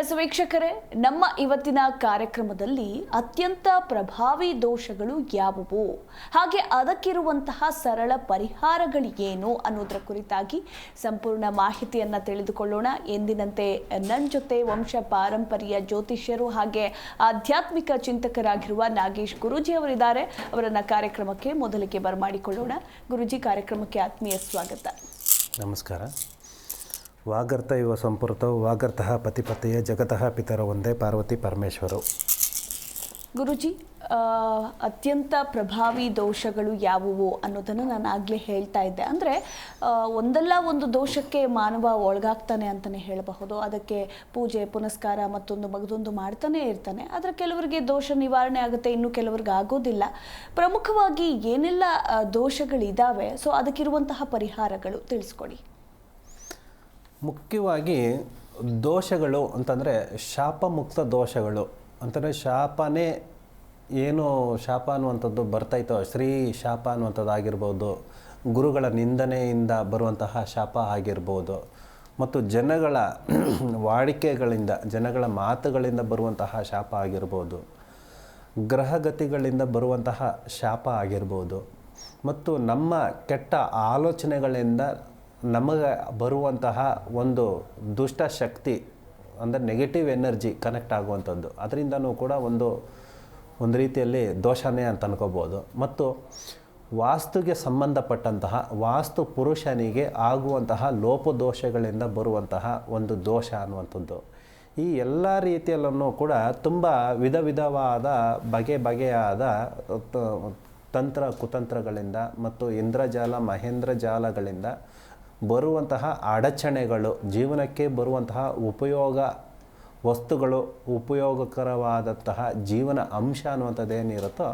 S, ವೀಕ್ಷಕರೇ, ನಮ್ಮ ಇವತ್ತಿನ ಕಾರ್ಯಕ್ರಮದಲ್ಲಿ ಅತ್ಯಂತ ಪ್ರಭಾವಿ ದೋಷಗಳು ಯಾವುವು? ಹಾಗೆ ಅದಕ್ಕಿರುವಂತಹ ಸರಳ ಪರಿಹಾರಗಳು ಏನು ಅನ್ನೋದರ ಕುರಿತಾಗಿ ಸಂಪೂರ್ಣ ಮಾಹಿತಿಯನ್ನು ತಿಳಿದುಕೊಳ್ಳೋಣ. ಎಂದಿನಂತೆ ನನ್ನ ಜೊತೆ ವಂಶ ಪಾರಂಪರ್ಯ ಜ್ಯೋತಿಷ್ಯರು ಹಾಗೆ ಆಧ್ಯಾತ್ಮಿಕ ಚಿಂತಕರಾಗಿರುವ ನಾಗೇಶ್ ಗುರೂಜಿ ಅವರಿದ್ದಾರೆ. ಅವರನ್ನು ಕಾರ್ಯಕ್ರಮಕ್ಕೆ ಮೊದಲಿಗೆ ಬರಮಾಡಿಕೊಳ್ಳೋಣ. ಗುರೂಜಿ, ಕಾರ್ಯಕ್ರಮಕ್ಕೆ ಆತ್ಮೀಯ ಸ್ವಾಗತ. ನಮಸ್ಕಾರ. ವಾಗರ್ತ ಇವ ಸಂಪೃತವು ವಾಗರ್ತಃ ಪತಿಪತಿಯ ಜಗತಃ ಪಿತರ ಒಂದೇ ಪಾರ್ವತಿ ಪರಮೇಶ್ವರು. ಗುರುಜಿ ಅತ್ಯಂತ ಪ್ರಭಾವಿ ದೋಷಗಳು ಯಾವುವು ಅನ್ನೋದನ್ನು ನಾನು ಆಗಲೇ ಹೇಳ್ತಾ ಇದ್ದೆ. ಅಂದರೆ ಒಂದಲ್ಲ ಒಂದು ದೋಷಕ್ಕೆ ಮಾನವ ಒಳಗಾಗ್ತಾನೆ ಅಂತಲೇ ಹೇಳಬಹುದು. ಅದಕ್ಕೆ ಪೂಜೆ, ಪುನಸ್ಕಾರ ಮತ್ತೊಂದು ಮಗದೊಂದು ಮಾಡ್ತಾನೆ ಇರ್ತಾನೆ. ಆದರೆ ಕೆಲವರಿಗೆ ದೋಷ ನಿವಾರಣೆ ಆಗುತ್ತೆ, ಇನ್ನು ಕೆಲವರಿಗೆ ಆಗೋದಿಲ್ಲ. ಪ್ರಮುಖವಾಗಿ ಏನೆಲ್ಲ ದೋಷಗಳಿದ್ದಾವೆ ಸೊ ಅದಕ್ಕಿರುವಂತಹ ಪರಿಹಾರಗಳು ತಿಳಿಸ್ಕೊಡಿ. ಮುಖ್ಯವಾಗಿ ದೋಷಗಳು ಅಂತಂದರೆ ಶಾಪಮುಕ್ತ ದೋಷಗಳು. ಅಂತಂದರೆ ಶಾಪನೇ ಏನು ಶಾಪ ಅನ್ನುವಂಥದ್ದು ಬರ್ತಾಯಿತ್ತೋ ಶ್ರೀ ಶಾಪ ಅನ್ನುವಂಥದ್ದು ಆಗಿರ್ಬೋದು, ಗುರುಗಳ ನಿಂದನೆಯಿಂದ ಬರುವಂತಹ ಶಾಪ ಆಗಿರ್ಬೋದು, ಮತ್ತು ಜನಗಳ ವಾಡಿಕೆಗಳಿಂದ, ಜನಗಳ ಮಾತುಗಳಿಂದ ಬರುವಂತಹ ಶಾಪ ಆಗಿರ್ಬೋದು, ಗ್ರಹಗತಿಗಳಿಂದ ಬರುವಂತಹ ಶಾಪ ಆಗಿರ್ಬೋದು, ಮತ್ತು ನಮ್ಮ ಕೆಟ್ಟ ಆಲೋಚನೆಗಳಿಂದ ನಮಗೆ ಬರುವಂತಹ ಒಂದು ದುಷ್ಟ ಶಕ್ತಿ, ಅಂದರೆ ನೆಗೆಟಿವ್ ಎನರ್ಜಿ ಕನೆಕ್ಟ್ ಆಗುವಂಥದ್ದು. ಅದರಿಂದನೂ ಕೂಡ ಒಂದು ಒಂದು ರೀತಿಯಲ್ಲಿ ದೋಷನೇ ಅಂತ ಅನ್ಕೋಬೋದು. ಮತ್ತು ವಾಸ್ತುಗೆ ಸಂಬಂಧಪಟ್ಟಂತಹ, ವಾಸ್ತು ಪುರುಷನಿಗೆ ಆಗುವಂತಹ ಲೋಪದೋಷಗಳಿಂದ ಬರುವಂತಹ ಒಂದು ದೋಷ ಅನ್ನುವಂಥದ್ದು. ಈ ಎಲ್ಲ ರೀತಿಯಲ್ಲೂ ಕೂಡ ತುಂಬ ವಿಧ ವಿಧವಾದ, ಬಗೆ ಬಗೆಯಾದ ತಂತ್ರ ಕುತಂತ್ರಗಳಿಂದ ಮತ್ತು ಇಂದ್ರಜಾಲ ಮಹೇಂದ್ರ ಜಾಲಗಳಿಂದ ಬರುವಂತಹ ಅಡಚಣೆಗಳು, ಜೀವನಕ್ಕೆ ಬರುವಂತಹ ಉಪಯೋಗ ವಸ್ತುಗಳು, ಉಪಯೋಗಕರವಾದಂತಹ ಜೀವನ ಅಂಶ ಅನ್ನುವಂಥದ್ದು ಏನಿರುತ್ತೋ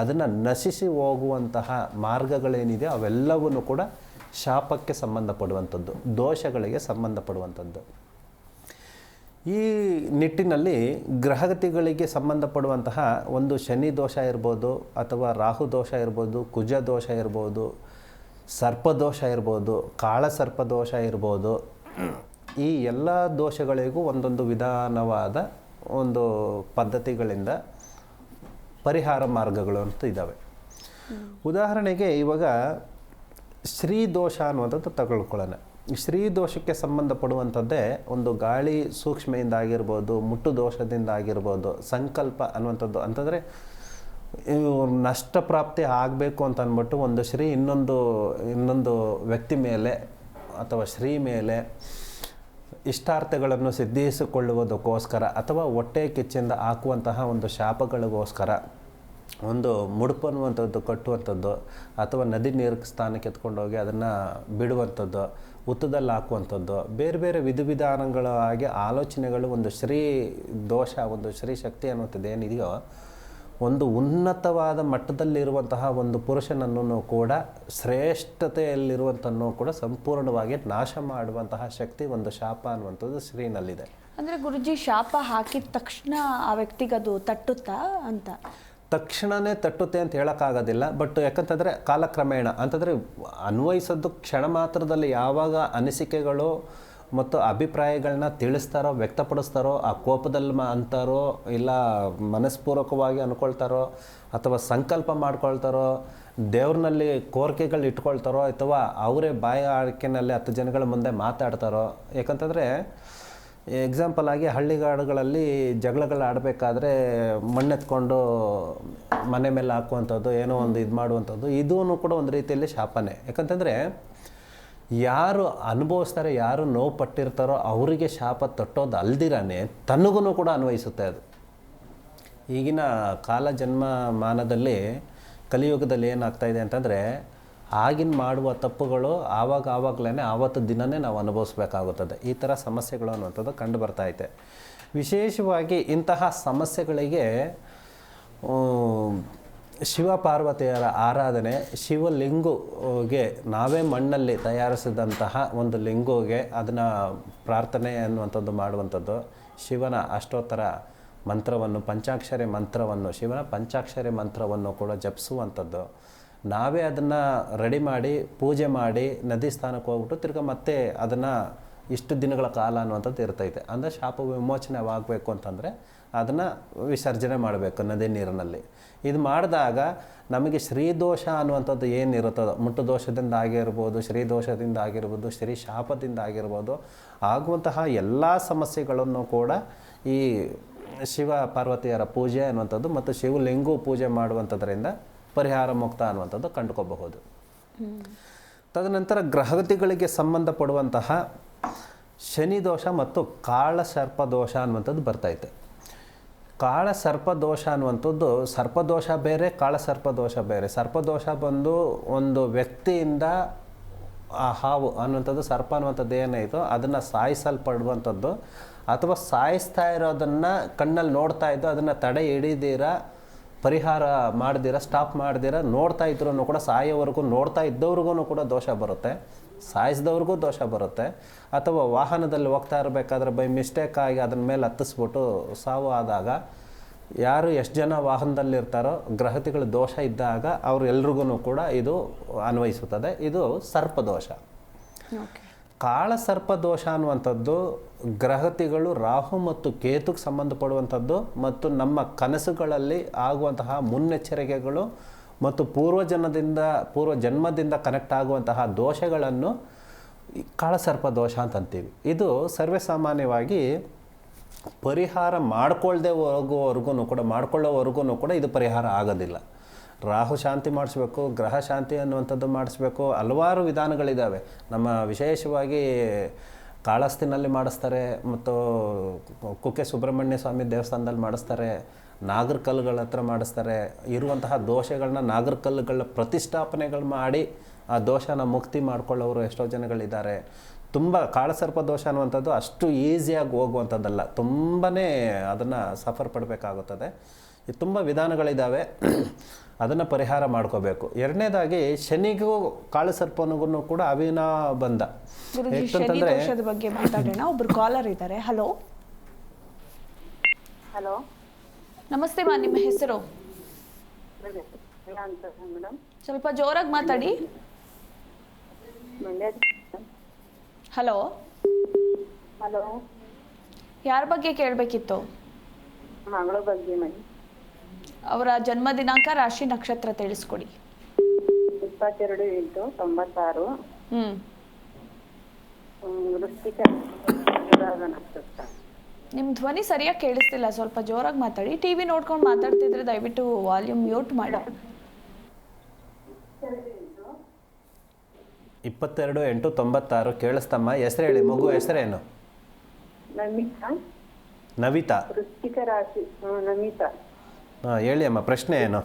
ಅದನ್ನು ನಶಿಸಿ ಹೋಗುವಂತಹ ಮಾರ್ಗಗಳೇನಿದೆ ಅವೆಲ್ಲವೂ ಕೂಡ ಶಾಪಕ್ಕೆ ಸಂಬಂಧಪಡುವಂಥದ್ದು, ದೋಷಗಳಿಗೆ ಸಂಬಂಧಪಡುವಂಥದ್ದು. ಈ ನಿಟ್ಟಿನಲ್ಲಿ ಗ್ರಹಗತಿಗಳಿಗೆ ಸಂಬಂಧಪಡುವಂತಹ ಒಂದು ಶನಿ ದೋಷ ಇರ್ಬೋದು ಅಥವಾ ರಾಹು ದೋಷ ಇರ್ಬೋದು, ಕುಜ ದೋಷ ಇರ್ಬೋದು ಸರ್ಪದೋಷ ಇರ್ಬೋದು ಕಾಳ ಸರ್ಪದೋಷ ಇರ್ಬೋದು, ಈ ಎಲ್ಲ ದೋಷಗಳಿಗೂ ಒಂದೊಂದು ವಿಧಾನವಾದ ಒಂದು ಪದ್ಧತಿಗಳಿಂದ ಪರಿಹಾರ ಮಾರ್ಗಗಳು ಅಂತ ಇದ್ದಾವೆ ಉದಾಹರಣೆಗೆ ಇವಾಗ ಶ್ರೀ ದೋಷ ಅನ್ನುವಂಥದ್ದು ತಗೊಳ್ಕೊಳ್ಳೋಣ. ಶ್ರೀ ದೋಷಕ್ಕೆ ಸಂಬಂಧಪಡುವಂಥದ್ದೇ ಒಂದು ಗಾಳಿ ಸೂಕ್ಷ್ಮೆಯಿಂದ ಆಗಿರ್ಬೋದು, ಮುಟ್ಟು ದೋಷದಿಂದ ಆಗಿರ್ಬೋದು, ಸಂಕಲ್ಪ ಅನ್ನುವಂಥದ್ದು ಅಂತಂದರೆ ನಷ್ಟ ಪ್ರಾಪ್ತಿ ಆಗಬೇಕು ಅಂತ ಅಂದ್ಬಿಟ್ಟು ಒಂದು ಶ್ರೀ ಇನ್ನೊಂದು ಇನ್ನೊಂದು ವ್ಯಕ್ತಿ ಮೇಲೆ ಅಥವಾ ಶ್ರೀ ಮೇಲೆ ಇಷ್ಟಾರ್ಥಗಳನ್ನು ಸಿದ್ಧಿಸಿಕೊಳ್ಳುವುದಕ್ಕೋಸ್ಕರ ಅಥವಾ ಹೊಟ್ಟೆ ಕಿಚ್ಚಿಂದ ಹಾಕುವಂತಹ ಒಂದು ಶಾಪಗಳಿಗೋಸ್ಕರ ಒಂದು ಮುಡುಪು ಅನ್ನುವಂಥದ್ದು ಕಟ್ಟುವಂಥದ್ದು ಅಥವಾ ನದಿ ನೀರು ಸ್ಥಾನಕ್ಕೆ ಎತ್ಕೊಂಡೋಗಿ ಅದನ್ನು ಬಿಡುವಂಥದ್ದು ಉತ್ತದಲ್ಲಿ ಹಾಕುವಂಥದ್ದು, ಬೇರೆ ಬೇರೆ ವಿಧ ವಿಧಾನಗಳಾಗಿ ಆಲೋಚನೆಗಳು ಒಂದು ಶ್ರೀ ದೋಷ, ಒಂದು ಶ್ರೀ ಶಕ್ತಿ ಅನ್ನುವಂಥದ್ದು ಏನಿದೆಯೋ ಒಂದು ಉನ್ನತವಾದ ಮಟ್ಟದಲ್ಲಿರುವಂತಹ ಒಂದು ಪುರುಷನನ್ನು ಕೂಡ ಶ್ರೇಷ್ಠತೆಯಲ್ಲಿರುವಂತನೂ ಕೂಡ ಸಂಪೂರ್ಣವಾಗಿ ನಾಶ ಮಾಡುವಂತಹ ಶಕ್ತಿ ಒಂದು ಶಾಪ ಅನ್ನುವಂಥದ್ದು ಶ್ರೀನಲ್ಲಿದೆ. ಅಂದರೆ ಗುರುಜಿ ಶಾಪ ಹಾಕಿದ ತಕ್ಷಣ ಆ ವ್ಯಕ್ತಿಗದು ತಟ್ಟುತ್ತಾ ಅಂತ? ತಕ್ಷಣವೇ ತಟ್ಟುತ್ತೆ ಅಂತ ಹೇಳೋಕ್ಕಾಗೋದಿಲ್ಲ ಬಟ್ ಯಾಕಂತಂದರೆ ಕಾಲಕ್ರಮೇಣ ಅಂತಂದರೆ ಅನ್ವಯಿಸೋದು ಕ್ಷಣ ಮಾತ್ರದಲ್ಲಿ ಯಾವಾಗ ಅನಿಸಿಕೆಗಳು ಮತ್ತು ಅಭಿಪ್ರಾಯಗಳನ್ನ ತಿಳಿಸ್ತಾರೋ, ವ್ಯಕ್ತಪಡಿಸ್ತಾರೋ, ಆ ಕೋಪದಲ್ಲಿ ಅಂತಾರೋ, ಇಲ್ಲ ಮನಸ್ಪೂರ್ವಕವಾಗಿ ಅಂದ್ಕೊಳ್ತಾರೋ ಅಥವಾ ಸಂಕಲ್ಪ ಮಾಡ್ಕೊಳ್ತಾರೋ, ದೇವ್ರನಲ್ಲಿ ಕೋರಿಕೆಗಳು ಇಟ್ಕೊಳ್ತಾರೋ, ಅಥವಾ ಅವರೇ ಬಾಯ ಆಡಿಕೆನಲ್ಲಿ ಹತ್ತು ಜನಗಳ ಮುಂದೆ ಮಾತಾಡ್ತಾರೋ ಯಾಕಂತಂದರೆ ಎಕ್ಸಾಂಪಲ್ ಆಗಿ ಹಳ್ಳಿಗಾಡುಗಳಲ್ಲಿ ಜಗಳಗಳು ಆಡಬೇಕಾದ್ರೆ ಮಣ್ಣೆತ್ಕೊಂಡು ಮನೆ ಮೇಲೆ ಹಾಕುವಂಥದ್ದು, ಏನೋ ಒಂದು ಇದು ಮಾಡುವಂಥದ್ದು ಇದೂ ಕೂಡ ಒಂದು ರೀತಿಯಲ್ಲಿ ಶಾಪನೆ. ಯಾಕಂತಂದರೆ ಯಾರು ಅನುಭವಿಸ್ತಾರೆ, ಯಾರು ನೋವು ಪಟ್ಟಿರ್ತಾರೋ ಅವರಿಗೆ ಶಾಪ ತಟ್ಟೋದು ಅಲ್ದಿರಾನೆ ತನಗೂ ಕೂಡ ಅನ್ವಯಿಸುತ್ತೆ ಅದು. ಈಗಿನ ಕಾಲ ಜನ್ಮಮಾನದಲ್ಲಿ ಕಲಿಯುಗದಲ್ಲಿ ಏನಾಗ್ತಾ ಇದೆ ಅಂತಂದರೆ ಆಗಿನ ಮಾಡುವ ತಪ್ಪುಗಳು ಆವಾಗ ಆವಾಗಲೇ ಆವತ್ತು ದಿನವೇ ನಾವು ಅನುಭವಿಸ್ಬೇಕಾಗುತ್ತದೆ. ಈ ಥರ ಸಮಸ್ಯೆಗಳು ಅನ್ನುವಂಥದ್ದು ಕಂಡು ಬರ್ತಾ ಐತೆ. ವಿಶೇಷವಾಗಿ ಇಂತಹ ಸಮಸ್ಯೆಗಳಿಗೆ ಶಿವ ಪಾರ್ವತಿಯರ ಆರಾಧನೆ ಶಿವಲಿಂಗುಗೆ ನಾವೇ ಮಣ್ಣಲ್ಲಿ ತಯಾರಿಸಿದಂತಹ ಒಂದು ಲಿಂಗುಗೆ ಅದನ್ನು ಪ್ರಾರ್ಥನೆ ಅನ್ನುವಂಥದ್ದು ಮಾಡುವಂಥದ್ದು. ಶಿವನ ಅಷ್ಟೋತ್ತರ ಮಂತ್ರವನ್ನು, ಪಂಚಾಕ್ಷರಿ ಮಂತ್ರವನ್ನು, ಶಿವನ ಪಂಚಾಕ್ಷರಿ ಮಂತ್ರವನ್ನು ಕೂಡ ಜಪಿಸುವಂಥದ್ದು. ನಾವೇ ಅದನ್ನು ರೆಡಿ ಮಾಡಿ, ಪೂಜೆ ಮಾಡಿ, ನದಿ ಸ್ಥಾನಕ್ಕೆ ಹೋಗ್ಬಿಟ್ಟು ತಿರ್ಗಿ ಮತ್ತೆ ಅದನ್ನು ಇಷ್ಟು ದಿನಗಳ ಕಾಲ ಅನ್ನುವಂಥದ್ದು ಇರ್ತೈತೆ. ಅಂದರೆ ಶಾಪ ವಿಮೋಚನೆ ಆಗಬೇಕು ಅಂತಂದರೆ ಅದನ್ನು ವಿಸರ್ಜನೆ ಮಾಡಬೇಕು ನದಿ ನೀರಿನಲ್ಲಿ. ಇದು ಮಾಡಿದಾಗ ನಮಗೆ ಶ್ರೀದೋಷ ಅನ್ನುವಂಥದ್ದು ಏನಿರುತ್ತದೋ, ಮುಟ್ಟು ದೋಷದಿಂದ ಆಗಿರ್ಬೋದು ಶ್ರೀದೋಷದಿಂದ ಆಗಿರ್ಬೋದು, ಶ್ರೀ ಶಾಪದಿಂದ ಆಗಿರ್ಬೋದು, ಆಗುವಂತಹ ಎಲ್ಲ ಸಮಸ್ಯೆಗಳನ್ನು ಕೂಡ ಈ ಶಿವ ಪಾರ್ವತಿಯರ ಪೂಜೆ ಅನ್ನುವಂಥದ್ದು ಮತ್ತು ಶಿವಲಿಂಗು ಪೂಜೆ ಮಾಡುವಂಥದ್ರಿಂದ ಪರಿಹಾರ ಮುಕ್ತ ಅನ್ನುವಂಥದ್ದು ಕಂಡುಕೋಬಹುದು ತದನಂತರ ಗ್ರಹಗತಿಗಳಿಗೆ ಸಂಬಂಧಪಡುವಂತಹ ಶನಿ ದೋಷ ಮತ್ತು ಕಾಳಸರ್ಪ ದೋಷ ಅನ್ನುವಂಥದ್ದು ಬರ್ತೈತೆ ಕಾಳ ಸರ್ಪದೋಷ ಅನ್ನುವಂಥದ್ದು ಸರ್ಪದೋಷ ಬೇರೆ ಕಾಳ ಸರ್ಪದೋಷ ಬೇರೆ. ಸರ್ಪದೋಷ ಬಂದು ಒಂದು ವ್ಯಕ್ತಿಯಿಂದ ಆ ಹಾವು ಅನ್ನುವಂಥದ್ದು ಸರ್ಪ ಅನ್ನುವಂಥದ್ದು ಏನಾಯಿತು ಅದನ್ನು ಸಾಯಿಸಲ್ಪಡುವಂಥದ್ದು. ಅಥವಾ ಸಾಯಿಸ್ತಾ ಇರೋದನ್ನು ಕಣ್ಣಲ್ಲಿ ನೋಡ್ತಾ ಇದ್ದು ಅದನ್ನು ತಡೆ ಹಿಡಿದೀರ ಪರಿಹಾರ ಮಾಡ್ದಿರ ಸ್ಟಾಪ್ ಮಾಡ್ದಿರ, ನೋಡ್ತಾ ಇದ್ರೂ ಕೂಡ ಸಾಯೋವರೆಗೂ ನೋಡ್ತಾ ಇದ್ದವ್ರಿಗೂ ಕೂಡ ದೋಷ ಬರುತ್ತೆ. ಸಾಯಿಸಿದವ್ರಿಗೂ ದೋಷ ಬರುತ್ತೆ. ಅಥವಾ ವಾಹನದಲ್ಲಿ ಹೋಗ್ತಾ ಇರಬೇಕಾದ್ರೆ ಬೈ ಮಿಸ್ಟೇಕ್ ಆಗಿ ಅದನ್ನ ಮೇಲೆ ಹತ್ತಿಸ್ಬಿಟ್ಟು ಸಾವು ಆದಾಗ ಯಾರು ಎಷ್ಟು ಜನ ವಾಹನದಲ್ಲಿರ್ತಾರೋ ಗ್ರಹತಿಗಳ ದೋಷ ಇದ್ದಾಗ ಅವ್ರು ಎಲ್ರಿಗೂ ಕೂಡ ಇದು ಅನ್ವಯಿಸುತ್ತದೆ. ಇದು ಸರ್ಪದೋಷ ಓಕೆ ಸರ್ಪ ಸರ್ಪದೋಷ ಅನ್ನುವಂಥದ್ದು ಗ್ರಹತಿಗಳು ರಾಹು ಮತ್ತು ಕೇತುಗೆ ಸಂಬಂಧಪಡುವಂಥದ್ದು ಮತ್ತು ನಮ್ಮ ಕನಸುಗಳಲ್ಲಿ ಆಗುವಂತಹ ಮುನ್ನೆಚ್ಚರಿಕೆಗಳು ಮತ್ತು ಪೂರ್ವಜನ್ಮದಿಂದ ಪೂರ್ವ ಜನ್ಮದಿಂದ ಕನೆಕ್ಟ್ ಆಗುವಂತಹ ದೋಷಗಳನ್ನು ಕಾಳಸರ್ಪ ದೋಷ ಅಂತಂತೀವಿ. ಇದು ಸರ್ವೇಸಾಮಾನ್ಯವಾಗಿ ಪರಿಹಾರ ಮಾಡಿಕೊಳ್ಳದೆ ಹೋಗುವವರೆಗೂ ಕೂಡ ಮಾಡ್ಕೊಳ್ಳೋವರೆಗೂ ಕೂಡ ಇದು ಪರಿಹಾರ ಆಗೋದಿಲ್ಲ. ರಾಹು ಶಾಂತಿ ಮಾಡಿಸ್ಬೇಕು, ಗ್ರಹ ಶಾಂತಿ ಅನ್ನುವಂಥದ್ದು ಮಾಡಿಸ್ಬೇಕು, ಹಲವಾರು ವಿಧಾನಗಳಿದ್ದಾವೆ ನಮ್ಮ ವಿಶೇಷವಾಗಿ ಕಾಳಸ್ತಿನಲ್ಲಿ ಮಾಡಿಸ್ತಾರೆ, ಮತ್ತು ಕುಕ್ಕೆ ಸುಬ್ರಹ್ಮಣ್ಯ ಸ್ವಾಮಿ ದೇವಸ್ಥಾನದಲ್ಲಿ ಮಾಡಿಸ್ತಾರೆ ನಾಗರಕಲ್ಲುಗಳ ಹತ್ರ ಮಾಡಿಸ್ತಾರೆ, ಇರುವಂತಹ ದೋಷಗಳನ್ನ ನಾಗರಕಲ್ಲುಗಳ ಪ್ರತಿಷ್ಠಾಪನೆಗಳು ಮಾಡಿ ಆ ದೋಷನ ಮುಕ್ತಿ ಮಾಡ್ಕೊಳ್ಳೋರು ಎಷ್ಟೋ ಜನಗಳಿದ್ದಾರೆ. ತುಂಬ ಕಾಳಸರ್ಪ ದೋಷ ಅನ್ನುವಂಥದ್ದು ಅಷ್ಟು ಈಸಿಯಾಗಿ ಹೋಗುವಂಥದ್ದಲ್ಲ. ತುಂಬಾ ಅದನ್ನು ಸಫರ್ ಪಡಬೇಕಾಗುತ್ತದೆ. ತುಂಬ ವಿಧಾನಗಳಿದ್ದಾವೆ ಅದನ್ನು ಪರಿಹಾರ ಮಾಡ್ಕೋಬೇಕು. ಎರಡನೇದಾಗಿ ಶನಿಗೂ ಕಾಳಸರ್ಪನಿಗೂ ಕೂಡ ಅವಿನಾ ಬಂದ ಯಾಕಂತಂದ್ರೆ ಬಗ್ಗೆ ಮಾತಾಡೋಣ. ಒಬ್ರು ಕಾಲರ್ ಇದ್ದಾರೆ. ಹಲೋ ಹಲೋ ನಮಸ್ತೆ ಮಾ ನಿಮ್ಮ ಹೆಸರು? ಇಲ್ಲ ಅಂತ ಮೇಡಮ್ ಸ್ವಲ್ಪ ಜೋರಾಗಿ ಮಾತಾಡಿ. ಹಲೋ ಹಲೋ ಯಾರ ಬಗ್ಗೆ ಕೇಳಬೇಕಿತ್ತು? ಮಗಳ ಬಗ್ಗೆ ಮೇಡಮ್ ಅವರ ಜನ್ಮ ದಿನಾಂಕ ರಾಶಿ ನಕ್ಷತ್ರ ತಿಳಿಸ್ಕೊಡಿ. ಇಪ್ಪತ್ತೆರಡು ಎಂಟು ತೊಂಬತ್ತಾರು. ಹ್ಮ್. ನಕ್ಷತ್ರ. ನಿಮ್ಮ ಧ್ವನಿ ಸರಿಯಾಗಿ ಕೇಳಿಸ್ತಿಲ್ಲ ಸ್ವಲ್ಪ ಜೋರಾಗಿ ಮಾತಾಡಿ. ಟಿವಿ ನೋಡ್ಕೊಂಡು ಮಾತಾಡ್ತಿದ್ರೆ ದಯವಿಟ್ಟು ವಾಲ್ಯೂಮ್ ಮ್ಯೂಟ್ ಮಾಡಿ. ಇಪ್ಪತ್ತೆರಡು ಎಂಟು ತೊಂಬತ್ತಾರು. ಕೇಳಿಸ್ತಮ್ಮ ಹೆಸರು ಹೇಳಿ ಮಗು ಹೆಸರೇನು ನಮಿತಾ. ನವಿತಾ. ವೃತ್ತಿಕ ರಾಶಿ ಹ್ಮ್, ನಮಿತಾ. ಹಾಂ ಹೇಳಿ ಅಮ್ಮ ಪ್ರಶ್ನೆ ಏನು?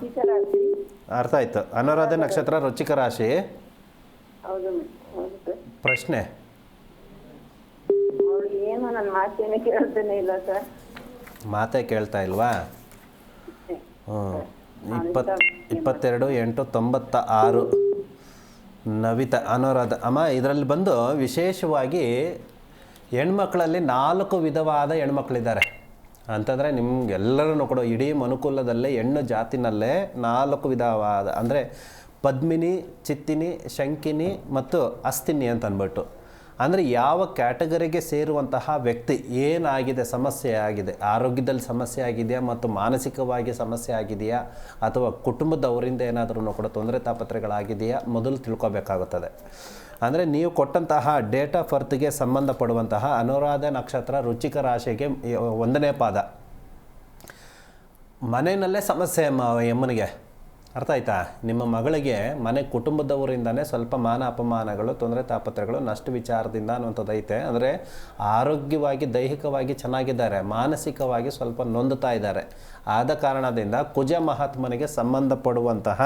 ಅರ್ಥ ಆಯ್ತು. ಅನುರಾಧ ನಕ್ಷತ್ರ ರುಚಿಕ ರಾಶಿ ಪ್ರಶ್ನೆ. ಮಾತೇ ಕೇಳ್ತಾ ಇಲ್ವಾ? ಹ್ಞೂ. ಇಪ್ಪತ್ ಇಪ್ಪತ್ತೆರಡು ಎಂಟು ತೊಂಬತ್ತ ಆರು ನವಿತ ಅನುರಾಧ. ಅಮ್ಮ ಇದರಲ್ಲಿ ಬಂದು ವಿಶೇಷವಾಗಿ ಹೆಣ್ಮಕ್ಳಲ್ಲಿ ನಾಲ್ಕು ವಿಧವಾದ ಹೆಣ್ಮಕ್ಳಿದ್ದಾರೆ. ಅಂತಂದರೆ ನಿಮ್ಗೆಲ್ಲರೂ ಕೂಡ ಇಡೀ ಮನುಕುಲದಲ್ಲೇ ಹೆಣ್ಣು ಜಾತಿನಲ್ಲೇ ನಾಲ್ಕು ವಿಧವಾದ, ಅಂದರೆ ಪದ್ಮಿನಿ, ಚಿತ್ತಿನಿ, ಶಂಕಿನಿ ಮತ್ತು ಅಸ್ತಿನಿ ಅಂತ ಅಂದ್ಬಿಟ್ಟು ಅಂದರೆ ಯಾವ ಕ್ಯಾಟಗರಿಗೆ ಸೇರುವಂತಹ ವ್ಯಕ್ತಿ ಏನಾಗಿದೆ, ಸಮಸ್ಯೆ ಆಗಿದೆ, ಆರೋಗ್ಯದಲ್ಲಿ ಸಮಸ್ಯೆ ಆಗಿದೆಯಾ ಮತ್ತು ಮಾನಸಿಕವಾಗಿ ಸಮಸ್ಯೆ ಆಗಿದೆಯಾ ಅಥವಾ ಕುಟುಂಬದವರಿಂದ ಏನಾದರೂ ಕೂಡ ತೊಂದರೆ ತಾಪತ್ರೆಗಳಾಗಿದೆಯಾ ಮೊದಲು ತಿಳ್ಕೊಬೇಕಾಗುತ್ತದೆ. ಅಂದರೆ ನೀವು ಕೊಟ್ಟಂತಹ ಡೇಟ್ ಆಫ್ ಬರ್ತ್ಗೆ ಸಂಬಂಧಪಡುವಂತಹ ಅನುರಾಧ ನಕ್ಷತ್ರ ರುಚಿಕ ರಾಶಿಗೆ ಒಂದನೇ ಪಾದ. ಮನೆಯಲ್ಲೇ ಸಮಸ್ಯೆ ಅಮ್ಮ ಯಮ್ಮನಿಗೆ ಅರ್ಥ ಆಯ್ತಾ? ನಿಮ್ಮ ಮಗಳಿಗೆ ಮನೆ ಕುಟುಂಬದವರಿಂದನೇ ಸ್ವಲ್ಪ ಮಾನ ಅಪಮಾನಗಳು, ತೊಂದರೆ ತಾಪತ್ರಗಳು ನಷ್ಟ ವಿಚಾರದಿಂದ ಅನ್ನುವಂಥದ್ದು ಐತೆ. ಅಂದರೆ ಆರೋಗ್ಯವಾಗಿ, ದೈಹಿಕವಾಗಿ ಚೆನ್ನಾಗಿದ್ದಾರೆ, ಮಾನಸಿಕವಾಗಿ ಸ್ವಲ್ಪ ನೊಂದುತ್ತಾ ಇದ್ದಾರೆ. ಆದ ಕಾರಣದಿಂದ ಕುಜ ಮಹಾತ್ಮನಿಗೆ ಸಂಬಂಧಪಡುವಂತಹ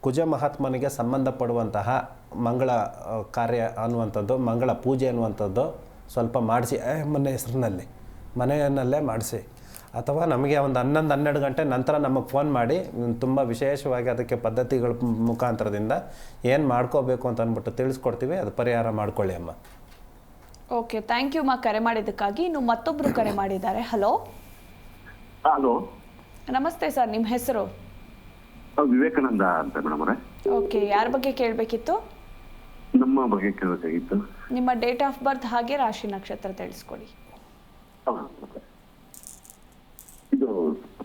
ಕುಜ ಮಹಾತ್ಮನಿಗೆ ಸಂಬಂಧಪಡುವಂತಹ ಮಂಗಳ ಕಾರ್ಯ ಅನ್ನುವಂಥದ್ದು, ಮಂಗಳ ಪೂಜೆ ಅನ್ನುವಂಥದ್ದು ಸ್ವಲ್ಪ ಮಾಡಿಸಿ. ಮನೆ ಹೆಸರಿನಲ್ಲಿ. ಮನೆಯನ್ನಲ್ಲೇ ಮಾಡಿಸಿ. ಅಥವಾ ನಮಗೆ ಒಂದು ಹನ್ನೊಂದು ಹನ್ನೆರಡು ಗಂಟೆ ನಂತರ ನಮಗೆ ಫೋನ್ ಮಾಡಿ ತುಂಬ ವಿಶೇಷವಾಗಿ ಅದಕ್ಕೆ ಪದ್ಧತಿಗಳ ಮುಖಾಂತರದಿಂದ ಏನು ಮಾಡ್ಕೋಬೇಕು ಅಂತ ಅಂದ್ಬಿಟ್ಟು ತಿಳಿಸ್ಕೊಡ್ತೀವಿ ಅದು ಪರಿಹಾರ ಮಾಡ್ಕೊಳ್ಳಿ ಅಮ್ಮ. ಓಕೆ ಥ್ಯಾಂಕ್ ಯು ಮಾ ಕರೆ ಮಾಡಿದ್ದಕ್ಕಾಗಿ. ಇನ್ನು ಮತ್ತೊಬ್ಬರು ಕರೆ ಮಾಡಿದ್ದಾರೆ. ಹಲೋ ಹಲೋ ನಮಸ್ತೆ ಸರ್ ನಿಮ್ಮ ಹೆಸರು? ವಿವೇಕಾನಂದ ಅಂತ ಮೇಡಮ್ ಅವರೇ. ಓಕೆ ಯಾರ ಬಗ್ಗೆ ಕೇಳಬೇಕಿತ್ತು? ನಮ್ಮ ಬಗ್ಗೆ ಕೇಳಬೇಕಾಗಿತ್ತು. ನಿಮ್ಮ ಡೇಟ್ ಆಫ್ ಬರ್ತ್ ಹಾಗೆ ರಾಶಿ ನಕ್ಷತ್ರ ತಿಳಿಸ್ಕೊಡಿ.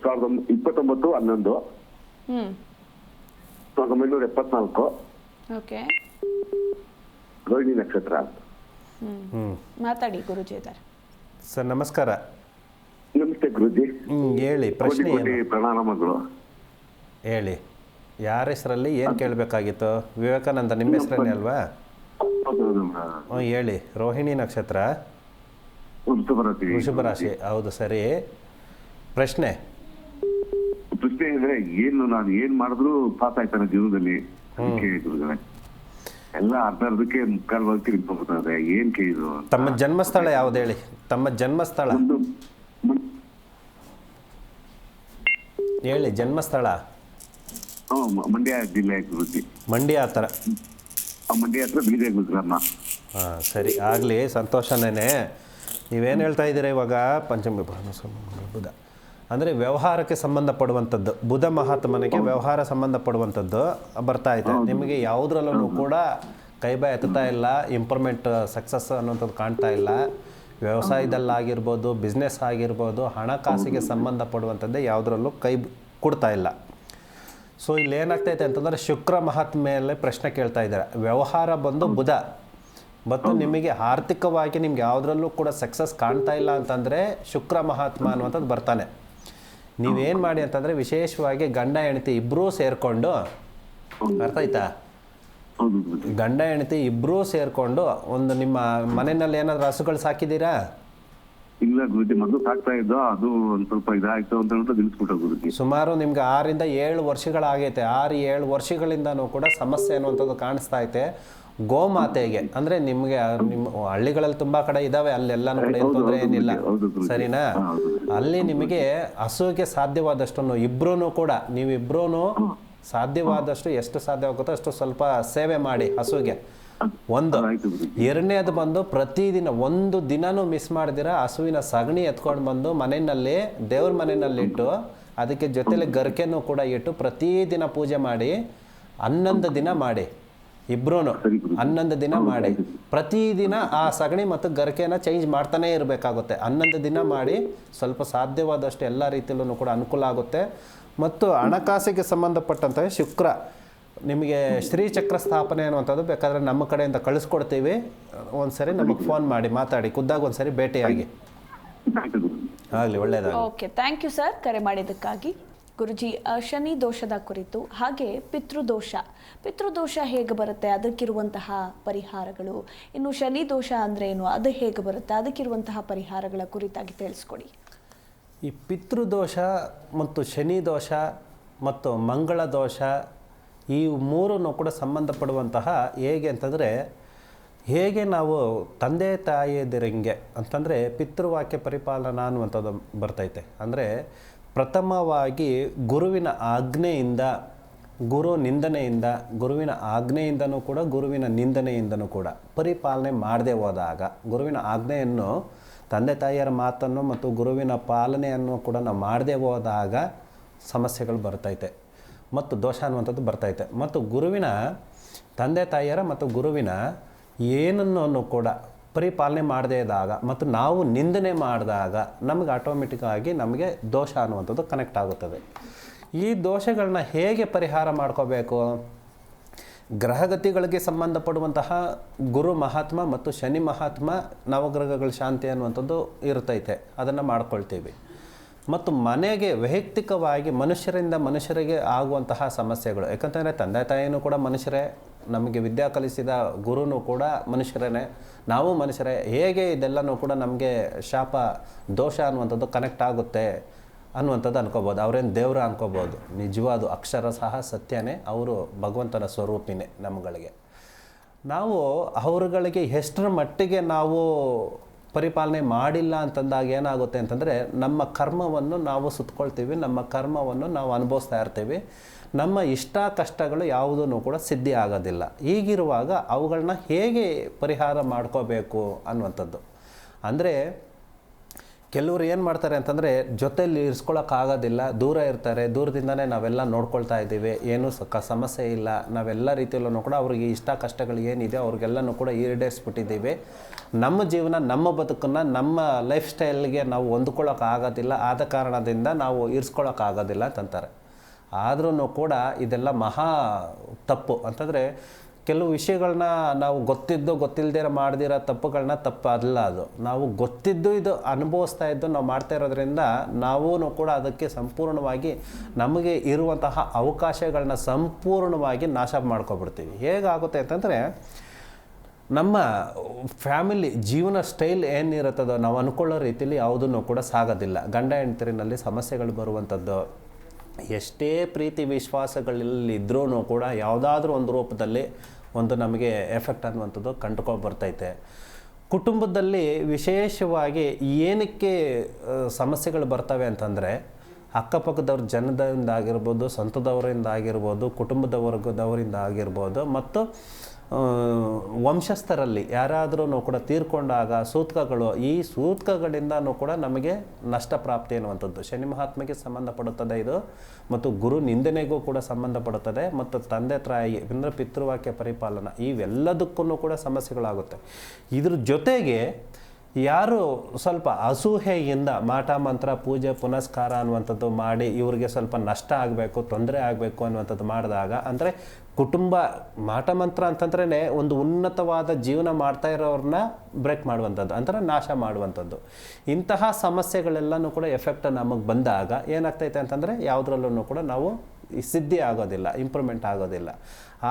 ಸಾವಿರದ ಇಪ್ಪತ್ತೊಂಬತ್ತು ಹನ್ನೊಂದು. ಹ್ಞೂ ಸಾವಿರದ ಒಂಬೈನೂರ ಎಪ್ಪತ್ನಾಲ್ಕು. ಓಕೆ. ರೋಹಿಣಿ ನಕ್ಷತ್ರ. ಹ್ಞೂ ಮಾತಾಡಿ ಗುರುಜಿ ಸರ್ ನಮಸ್ಕಾರ. ನಮಸ್ತೆ ಗುರುಜಿ. ಹ್ಮ್, ಹೇಳಿ ಕೋಟಿ ಪ್ರಶ್ನೆ ಕೋಟಿ ಏನು? ಪ್ರಣಾಮಗಳು. ಹೇಳಿ ಯಾರ ಹೆಸರಲ್ಲಿ ಏನು ಕೇಳಬೇಕಾಗಿತ್ತು? ವಿವೇಕಾನಂದ ನಿಮ್ಮ ಹೆಸರನ್ನೇ ಅಲ್ವಾ? ಹೌದು, ಹ್ಞೂ ಹೇಳಿ ರೋಹಿಣಿ ನಕ್ಷತ್ರ? ವೃಷಭ ರಾಶಿ. ವೃಷಭ ರಾಶಿ ಹೌದು ಸರಿ. ಪ್ರಶ್ನೆ ಪ್ರಶ್ನೆ ಇದ್ರೆ ಏನು ನಾನು ಏನ್ ಮಾಡಿದ್ರು ಪಾಸ್ ಆಯ್ತಾನೆ ಜೀವನದಲ್ಲಿ ಗುರುಗಳೇ. ಎಲ್ಲ ಅರ್ಧ ಅರ್ಧಕ್ಕೆ ಮುಕ್ಕಾಲ್ ಭಾಗಕ್ಕೆ ನಿಂತ್ಕೊಂಡ್ಬಿಡ್ತಾರೆ ಏನ್ ಕೇಳಿದ್ರು ತಮ್ಮ ಜನ್ಮಸ್ಥಳ ಯಾವ್ದು ಹೇಳಿ? ತಮ್ಮ ಜನ್ಮಸ್ಥಳ. ಹೇಳಿ ಜನ್ಮಸ್ಥಳ. ಮಂಡ್ಯ ಜಿಲ್ಲೆ ಗುರುಜಿ. ಮಂಡ್ಯ ಆ ಮಂಡ್ಯ ಹತ್ರ ಬಿಳಿದೆ ಗ್ರಾಮ ಹಾಂ ಸರಿ ಆಗಲಿ ಸಂತೋಷನೇ ನೀವೇನು ಹೇಳ್ತಾ ಇದ್ದೀರಾ ಇವಾಗ? ಪಂಚಮಿ ಬುಧ. ಅಂದರೆ ವ್ಯವಹಾರಕ್ಕೆ ಸಂಬಂಧಪಡುವಂಥದ್ದು ಬುಧ ಮಹಾತ್ಮನಿಗೆ ವ್ಯವಹಾರ ಸಂಬಂಧಪಡುವಂಥದ್ದು ಬರ್ತಾ ಇದೆ. ನಿಮಗೆ ಯಾವುದ್ರಲ್ಲೂ ಕೂಡ ಕೈ ಬಾಯಿ ಎತ್ತುತ್ತಾ ಇಲ್ಲ ಇಂಪ್ರೂವ್ಮೆಂಟ್ ಸಕ್ಸಸ್ ಅನ್ನೋಂಥದ್ದು ಕಾಣ್ತಾ ಇಲ್ಲ. ವ್ಯವಸಾಯದಲ್ಲಾಗಿರ್ಬೋದು ಬಿಸ್ನೆಸ್ ಆಗಿರ್ಬೋದು ಹಣಕಾಸಿಗೆ ಸಂಬಂಧಪಡುವಂಥದ್ದೇ ಯಾವುದರಲ್ಲೂ ಕೈ ಕೊಡ್ತಾ ಇಲ್ಲ. ಸೊ ಇಲ್ಲಿ ಏನಾಗ್ತೈತೆ ಅಂತಂದರೆ ಶುಕ್ರ ಮಹಾತ್ಮೆಯಲ್ಲೇ ಪ್ರಶ್ನೆ ಕೇಳ್ತಾ ಇದ್ದಾರೆ. ವ್ಯವಹಾರ ಬಂದು ಬುಧ. ಮತ್ತು ನಿಮಗೆ ಆರ್ಥಿಕವಾಗಿ ನಿಮ್ಗೆ ಯಾವುದ್ರಲ್ಲೂ ಕೂಡ ಸಕ್ಸಸ್ ಕಾಣ್ತಾ ಇಲ್ಲ ಅಂತಂದರೆ ಶುಕ್ರ ಮಹಾತ್ಮ ಅನ್ನುವಂಥದ್ದು ಬರ್ತಾನೆ. ನೀವೇನು ಮಾಡಿ ಅಂತಂದರೆ ವಿಶೇಷವಾಗಿ ಗಂಡ ಹೆಂಡತಿ ಇಬ್ಬರೂ ಸೇರಿಕೊಂಡು ಅರ್ಥ ಆಯ್ತಾ ಗಂಡ ಹೆಂಡತಿ ಇಬ್ಬರೂ ಸೇರಿಕೊಂಡು ಒಂದು ನಿಮ್ಮ ಮನೆಯಲ್ಲಿ ಏನಾದರೂ ಹಸುಗಳು ಸಾಕಿದ್ದೀರಾ? ಇಲ್ಲ ಗುರುಜಿ ಮೊದಲು ಸಾಕ್ತಾ ಇದ್ದೋ ಅದು ಒಂದ್ ಸ್ವಲ್ಪ ಇದಾಯ್ತು ಅಂತ ಹೇಳ್ಬಿಟ್ಟು ಗುರುಜಿ. ಸುಮಾರು ನಿಮ್ಗೆ ಆರಿಂದ ಏಳು ವರ್ಷಗಳಾಗೈತೆ. ಆರು ಏಳು ವರ್ಷಗಳಿಂದನೂ ಕೂಡ ಸಮಸ್ಯೆ ಅನ್ನುವಂಥದ್ದು ಕಾಣಿಸ್ತಾ ಐತೆ. ಗೋಮಾತೆಗೆ ಅಂದ್ರೆ ನಿಮ್ಗೆ ನಿಮ್ಮ ಹಳ್ಳಿಗಳಲ್ಲಿ ತುಂಬಾ ಕಡೆ ಇದಾವೆ ಅಲ್ಲೆಲ್ಲಾನು ಕಡೆ ತೊಂದರೆ ಏನಿಲ್ಲ. ಸರಿನಾ? ಅಲ್ಲಿ ನಿಮಗೆ ಹಸುವಿಗೆ ಸಾಧ್ಯವಾದಷ್ಟು ಇಬ್ರು ಕೂಡ ನೀವಿಬ್ರು ಸಾಧ್ಯವಾದಷ್ಟು ಎಷ್ಟು ಸಾಧ್ಯವಾಗುತ್ತೋ ಅಷ್ಟು ಸ್ವಲ್ಪ ಸೇವೆ ಮಾಡಿ ಹಸುಗೆ ಒಂದು ಎರಡನೇದು ಬಂದು ಪ್ರತಿದಿನ ಒಂದು ದಿನನೂ ಮಿಸ್ ಮಾಡ್ದಿರ ಹಸುವಿನ ಸಗಣಿ ಎತ್ಕೊಂಡು ಬಂದು ಮನೆಯಲ್ಲಿ ದೇವ್ರ ಮನೆಯಲ್ಲಿಟ್ಟು ಅದಕ್ಕೆ ಜೊತೆಲಿ ಗರ್ಕೆನೂ ಕೂಡ ಇಟ್ಟು ಪ್ರತಿದಿನ ಪೂಜೆ ಮಾಡಿ ಹನ್ನೊಂದು ದಿನ ಮಾಡಿ. ಇಬ್ರು ಹನ್ನೊಂದು ದಿನ ಮಾಡಿ. ಪ್ರತಿದಿನ ಆ ಸಗಣಿ ಮತ್ತು ಗರಿಕೆನ ಚೇಂಜ್ ಮಾಡ್ತಾನೆ ಇರಬೇಕಾಗುತ್ತೆ. ಹನ್ನೊಂದು ದಿನ ಮಾಡಿ ಸ್ವಲ್ಪ ಸಾಧ್ಯವಾದಷ್ಟು ಎಲ್ಲ ರೀತಿಯಲ್ಲೂ ಕೂಡ ಅನುಕೂಲ ಆಗುತ್ತೆ. ಮತ್ತು ಹಣಕಾಸಿಗೆ ಸಂಬಂಧಪಟ್ಟಂತೆ ಶುಕ್ರ ನಿಮಗೆ ಶ್ರೀಚಕ್ರ ಸ್ಥಾಪನೆ ಅನ್ನುವಂಥದ್ದು ಬೇಕಾದರೆ ನಮ್ಮ ಕಡೆಯಿಂದ ಕಳಿಸ್ಕೊಡ್ತೀವಿ. ಒಂದ್ಸರಿ ನಮಗೆ ಫೋನ್ ಮಾಡಿ ಮಾತಾಡಿ. ಖುದ್ದಾಗ ಒಂದ್ಸರಿ ಭೇಟಿಯಾಗಿ. ಆಗಲಿ ಒಳ್ಳೆಯದಾಗಲಿ ಓಕೆ ಥ್ಯಾಂಕ್ ಯು ಸರ್ ಕರೆ ಮಾಡಿದ್ದಕ್ಕಾಗಿ. ಗುರುಜಿ ಶನಿ ದೋಷದ ಕುರಿತು, ಹಾಗೆ ಪಿತೃದೋಷ. ಪಿತೃದೋಷ ಹೇಗೆ ಬರುತ್ತೆ? ಅದಕ್ಕಿರುವಂತಹ ಪರಿಹಾರಗಳು. ಇನ್ನು ಶನಿ ದೋಷ ಅಂದರೆ ಏನು? ಅದು ಹೇಗೆ ಬರುತ್ತೆ? ಅದಕ್ಕಿರುವಂತಹ ಪರಿಹಾರಗಳ ಕುರಿತಾಗಿ ತಿಳಿಸ್ಕೊಡಿ. ಈ ಪಿತೃದೋಷ ಮತ್ತು ಶನಿ ದೋಷ ಮತ್ತು ಮಂಗಳ ದೋಷ, ಈ ಮೂರನ್ನು ಕೂಡ ಸಂಬಂಧಪಡುವಂತಹ ಹೇಗೆ ಅಂತಂದರೆ, ಹೇಗೆ ನಾವು ತಂದೆ ತಾಯಿಯದಿರಂಗೆ ಅಂತಂದರೆ ಪಿತೃವಾಕ್ಯ ಪರಿಪಾಲನಾ ಅನ್ನುವಂಥದ್ದು ಬರ್ತೈತೆ. ಅಂದರೆ ಪ್ರಥಮವಾಗಿ ಗುರುವಿನ ಆಜ್ಞೆಯಿಂದ, ಗುರು ನಿಂದನೆಯಿಂದ, ಗುರುವಿನ ಆಜ್ಞೆಯಿಂದನೂ ಕೂಡ, ಗುರುವಿನ ನಿಂದನೆಯಿಂದನೂ ಕೂಡ ಪರಿಪಾಲನೆ ಮಾಡದೆ ಹೋದಾಗ, ಗುರುವಿನ ಆಜ್ಞೆಯನ್ನು ತಂದೆ ತಾಯಿಯರ ಮಾತನ್ನು ಮತ್ತು ಗುರುವಿನ ಪಾಲನೆಯನ್ನು ಕೂಡ ನಾವು ಮಾಡದೆ ಹೋದಾಗ ಸಮಸ್ಯೆಗಳು ಬರ್ತೈತೆ ಮತ್ತು ದೋಷ ಅನ್ನುವಂಥದ್ದು ಬರ್ತೈತೆ. ಮತ್ತು ಗುರುವಿನ ತಂದೆ ತಾಯಿಯರ ಮತ್ತು ಗುರುವಿನ ಏನನ್ನು ಕೂಡ ಪರಿಪಾಲನೆ ಮಾಡದೇ ಇದ್ದಾಗ ಮತ್ತು ನಾವು ನಿಂದನೆ ಮಾಡಿದಾಗ ನಮಗೆ ಆಟೋಮೆಟಿಕ್ಕಾಗಿ ನಮಗೆ ದೋಷ ಅನ್ನುವಂಥದ್ದು ಕನೆಕ್ಟ್ ಆಗುತ್ತದೆ. ಈ ದೋಷಗಳನ್ನ ಹೇಗೆ ಪರಿಹಾರ ಮಾಡ್ಕೋಬೇಕು? ಗ್ರಹಗತಿಗಳಿಗೆ ಸಂಬಂಧಪಡುವಂತಹ ಗುರು ಮಹಾತ್ಮ ಮತ್ತು ಶನಿ ಮಹಾತ್ಮ ನವಗ್ರಹಗಳ ಶಾಂತಿ ಅನ್ನುವಂಥದ್ದು ಇರ್ತೈತೆ ಅದನ್ನು ಮಾಡ್ಕೊಳ್ತೀವಿ. ಮತ್ತು ಮನೆಗೆ ವೈಯಕ್ತಿಕವಾಗಿ ಮನುಷ್ಯರಿಂದ ಮನುಷ್ಯರಿಗೆ ಆಗುವಂತಹ ಸಮಸ್ಯೆಗಳು, ಯಾಕಂತಂದರೆ ತಂದೆ ತಾಯಿನೂ ಕೂಡ ಮನುಷ್ಯರೇ. ನಮಗೆ ವಿದ್ಯಾ ಕಲಿಸಿದ ಗುರುನೂ ಕೂಡ ಮನುಷ್ಯರೇ ನಾವು ಮನುಷ್ಯರೇ, ಹೇಗೆ ಇದೆಲ್ಲನೂ ಕೂಡ ನಮಗೆ ಶಾಪ, ದೋಷ ಅನ್ನುವಂಥದ್ದು ಕನೆಕ್ಟ್ ಆಗುತ್ತೆ ಅನ್ನುವಂಥದ್ದು ಅನ್ಕೋಬೋದು. ಅವರೇನು ದೇವ್ರ ಅನ್ಕೋಬೋದು. ನಿಜವಾದ ಅಕ್ಷರ ಸಹ ಸತ್ಯನೇ, ಅವರು ಭಗವಂತನ ಸ್ವರೂಪಿನೇ ನಮ್ಮಗಳಿಗೆ ನಾವು ಅವರುಗಳಿಗೆ ಎಷ್ಟರ ಮಟ್ಟಿಗೆ ನಾವು ಪರಿಪಾಲನೆ ಮಾಡಿಲ್ಲ ಅಂತಂದಾಗ ಏನಾಗುತ್ತೆ ಅಂತಂದರೆ, ನಮ್ಮ ಕರ್ಮವನ್ನು ನಾವು ಸುತ್ಕೊಳ್ತೀವಿ, ನಮ್ಮ ಕರ್ಮವನ್ನು ನಾವು ಅನುಭವಿಸ್ತಾ ಇರ್ತೀವಿ. ನಮ್ಮ ಇಷ್ಟ ಕಷ್ಟಗಳು ಯಾವುದೂ ಕೂಡ ಸಿದ್ಧಿ ಆಗೋದಿಲ್ಲ. ಹೀಗಿರುವಾಗ ಅವುಗಳನ್ನ ಹೇಗೆ ಪರಿಹಾರ ಮಾಡ್ಕೋಬೇಕು ಅನ್ನುವಂಥದ್ದು. ಅಂದರೆ ಕೆಲವರು ಏನು ಮಾಡ್ತಾರೆ ಅಂತಂದರೆ ಜೊತೆಲಿ ಇರಿಸ್ಕೊಳ್ಳೋಕ್ಕಾಗೋದಿಲ್ಲ ದೂರ ಇರ್ತಾರೆ, ದೂರದಿಂದನೇ ನಾವೆಲ್ಲ ನೋಡ್ಕೊಳ್ತಾ ಇದ್ದೀವಿ, ಏನೂ ಕ ಸಮಸ್ಯೆ ಇಲ್ಲ, ನಾವೆಲ್ಲ ರೀತಿಯಲ್ಲೂ ಕೂಡ ಅವ್ರಿಗೆ ಇಷ್ಟ ಕಷ್ಟಗಳು ಏನಿದೆ ಅವ್ರಿಗೆಲ್ಲನೂ ಕೂಡ ಈಡೇರಿಸ್ಬಿಟ್ಟಿದ್ದೀವಿ. ನಮ್ಮ ಜೀವನ, ನಮ್ಮ ಬದುಕನ್ನು, ನಮ್ಮ ಲೈಫ್ ಸ್ಟೈಲ್ಗೆ ನಾವು ಹೊಂದ್ಕೊಳ್ಳೋಕ್ಕಾಗೋದಿಲ್ಲ ಆದ ಕಾರಣದಿಂದ ನಾವು ಇರಿಸ್ಕೊಳ್ಳೋಕ್ಕಾಗೋದಿಲ್ಲ ಅಂತಂತಾರೆ. ಆದ್ರೂ ಕೂಡ ಇದೆಲ್ಲ ಮಹಾ ತಪ್ಪು. ಅಂತಂದರೆ ಕೆಲವು ವಿಷಯಗಳನ್ನ ನಾವು ಗೊತ್ತಿದ್ದು ಗೊತ್ತಿಲ್ಲದೆ ಮಾಡ್ದಿರೋ ತಪ್ಪುಗಳನ್ನ ತಪ್ಪು ಅಲ್ಲ ಅದು. ನಾವು ಗೊತ್ತಿದ್ದು ಇದು ಅನುಭವಿಸ್ತಾ ಇದ್ದು ನಾವು ಮಾಡ್ತಾ ಇರೋದ್ರಿಂದ ನಾವೂ ಕೂಡ ಅದಕ್ಕೆ ಸಂಪೂರ್ಣವಾಗಿ ನಮಗೆ ಇರುವಂತಹ ಅವಕಾಶಗಳನ್ನ ಸಂಪೂರ್ಣವಾಗಿ ನಾಶ ಮಾಡ್ಕೊಬಿಡ್ತೀವಿ. ಹೇಗಾಗುತ್ತೆ ಅಂತಂದರೆ ನಮ್ಮ ಫ್ಯಾಮಿಲಿ ಜೀವನ ಸ್ಟೈಲ್ ಏನಿರುತ್ತದೋ ನಾವು ಅಂದ್ಕೊಳ್ಳೋ ರೀತಿಯಲ್ಲಿ ಯಾವುದನ್ನು ಕೂಡ ಸಾಗೋದಿಲ್ಲ. ಗಂಡ ಹೆಂಡತಿರಿನಲ್ಲಿ ಸಮಸ್ಯೆಗಳು ಬರುವಂಥದ್ದು. ಎಷ್ಟೇ ಪ್ರೀತಿ ವಿಶ್ವಾಸಗಳಲ್ಲಿದ್ದರೂ ಕೂಡ ಯಾವುದಾದ್ರೂ ಒಂದು ರೂಪದಲ್ಲಿ ಒಂದು ನಮಗೆ ಎಫೆಕ್ಟ್ ಅನ್ನುವಂಥದ್ದು ಕಂಡುಕೋ ಬರ್ತೈತೆ. ಕುಟುಂಬದಲ್ಲಿ ವಿಶೇಷವಾಗಿ ಏನಕ್ಕೆ ಸಮಸ್ಯೆಗಳು ಬರ್ತವೆ ಅಂತಂದರೆ, ಅಕ್ಕಪಕ್ಕದವ್ರ ಜನದಿಂದ ಆಗಿರ್ಬೋದು ಸ್ವಂತದವರಿಂದ ಆಗಿರ್ಬೋದು ಕುಟುಂಬದವರ್ಗದವರಿಂದ ಆಗಿರ್ಬೋದು ಮತ್ತು ವಂಶಸ್ಥರಲ್ಲಿ ಯಾರಾದರೂ ಕೂಡ ತೀರ್ಕೊಂಡಾಗ ಸೂತ್ಕಗಳು, ಈ ಸೂತ್ಕಗಳಿಂದನೂ ಕೂಡ ನಮಗೆ ನಷ್ಟ ಪ್ರಾಪ್ತಿ ಅನ್ನುವಂಥದ್ದು ಶನಿ ಮಹಾತ್ಮೆಗೆ ಸಂಬಂಧಪಡುತ್ತದೆ ಇದು. ಮತ್ತು ಗುರು ನಿಂದನೆಗೂ ಕೂಡ ಸಂಬಂಧಪಡುತ್ತದೆ. ಮತ್ತು ತಂದೆ, ತಾಯಿ ಅಂದರೆ ಪಿತೃವಾಕ್ಯ ಪರಿಪಾಲನ, ಇವೆಲ್ಲದಕ್ಕೂ ಕೂಡ ಸಮಸ್ಯೆಗಳಾಗುತ್ತೆ. ಇದ್ರ ಜೊತೆಗೆ ಯಾರು ಸ್ವಲ್ಪ ಅಸೂಹೆಯಿಂದ ಮಾಟ, ಮಂತ್ರ, ಪೂಜೆ, ಪುನಸ್ಕಾರ ಅನ್ನುವಂಥದ್ದು ಮಾಡಿ ಇವ್ರಿಗೆ ಸ್ವಲ್ಪ ನಷ್ಟ ಆಗಬೇಕು, ತೊಂದರೆ ಆಗಬೇಕು ಅನ್ನುವಂಥದ್ದು ಮಾಡಿದಾಗ, ಅಂದರೆ ಕುಟುಂಬ ಮಾಟ ಮಂತ್ರ ಅಂತಂದ್ರೇ ಒಂದು ಉನ್ನತವಾದ ಜೀವನ ಮಾಡ್ತಾ ಇರೋರನ್ನ ಬ್ರೇಕ್ ಮಾಡುವಂಥದ್ದು, ಅಂದರೆ ನಾಶ ಮಾಡುವಂಥದ್ದು. ಇಂತಹ ಸಮಸ್ಯೆಗಳೆಲ್ಲನೂ ಕೂಡ ಎಫೆಕ್ಟ್ ನಮಗೆ ಬಂದಾಗ ಏನಾಗ್ತೈತೆ ಅಂತಂದರೆ ಯಾವುದ್ರಲ್ಲೂ ಕೂಡ ನಾವು ಸಿದ್ಧಿ ಆಗೋದಿಲ್ಲ ಇಂಪ್ರೂವ್ಮೆಂಟ್ ಆಗೋದಿಲ್ಲ.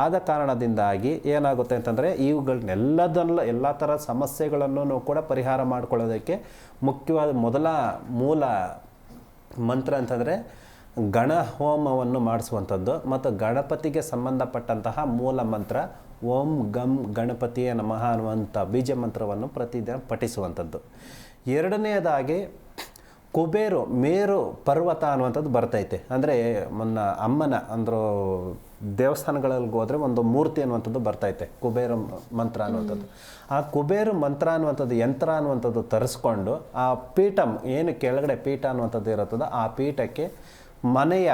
ಆದ ಕಾರಣದಿಂದಾಗಿ ಏನಾಗುತ್ತೆ ಅಂತಂದರೆ ಇವುಗಳನ್ನೆಲ್ಲದಲ್ಲ ಎಲ್ಲ ಥರ ಸಮಸ್ಯೆಗಳನ್ನು ಕೂಡ ಪರಿಹಾರ ಮಾಡ್ಕೊಳ್ಳೋದಕ್ಕೆ ಮುಖ್ಯವಾದ ಮೊದಲ ಮೂಲ ಮಂತ್ರ ಅಂತಂದರೆ ಗಣ ಹೋಮವನ್ನು ಮಾಡಿಸುವಂಥದ್ದು ಮತ್ತು ಗಣಪತಿಗೆ ಸಂಬಂಧಪಟ್ಟಂತಹ ಮೂಲ ಮಂತ್ರ ಓಂ ಗಂ ಗಣಪತಿಯ ನಮಃ ಅನ್ನುವಂಥ ಬೀಜ ಮಂತ್ರವನ್ನು ಪ್ರತಿದಿನ ಪಠಿಸುವಂಥದ್ದು. ಎರಡನೆಯದಾಗಿ ಕುಬೇರು ಮೇರು ಪರ್ವತ ಅನ್ನುವಂಥದ್ದು ಬರ್ತೈತೆ. ಅಂದರೆ ಮೊನ್ನ ಅಮ್ಮನ ಅಂದ್ರೆ ದೇವಸ್ಥಾನಗಳಲ್ಲಿ ಹೋದರೆ ಒಂದು ಮೂರ್ತಿ ಅನ್ನುವಂಥದ್ದು ಬರ್ತೈತೆ, ಕುಬೇರು ಮಂತ್ರ ಅನ್ನುವಂಥದ್ದು. ಆ ಕುಬೇರು ಮಂತ್ರ ಅನ್ನುವಂಥದ್ದು ಯಂತ್ರ ಅನ್ನುವಂಥದ್ದು ತರಿಸ್ಕೊಂಡು ಆ ಪೀಠಂ ಏನು ಕೆಳಗಡೆ ಪೀಠ ಅನ್ನುವಂಥದ್ದು ಇರುತ್ತದೋ ಆ ಪೀಠಕ್ಕೆ ಮನೆಯ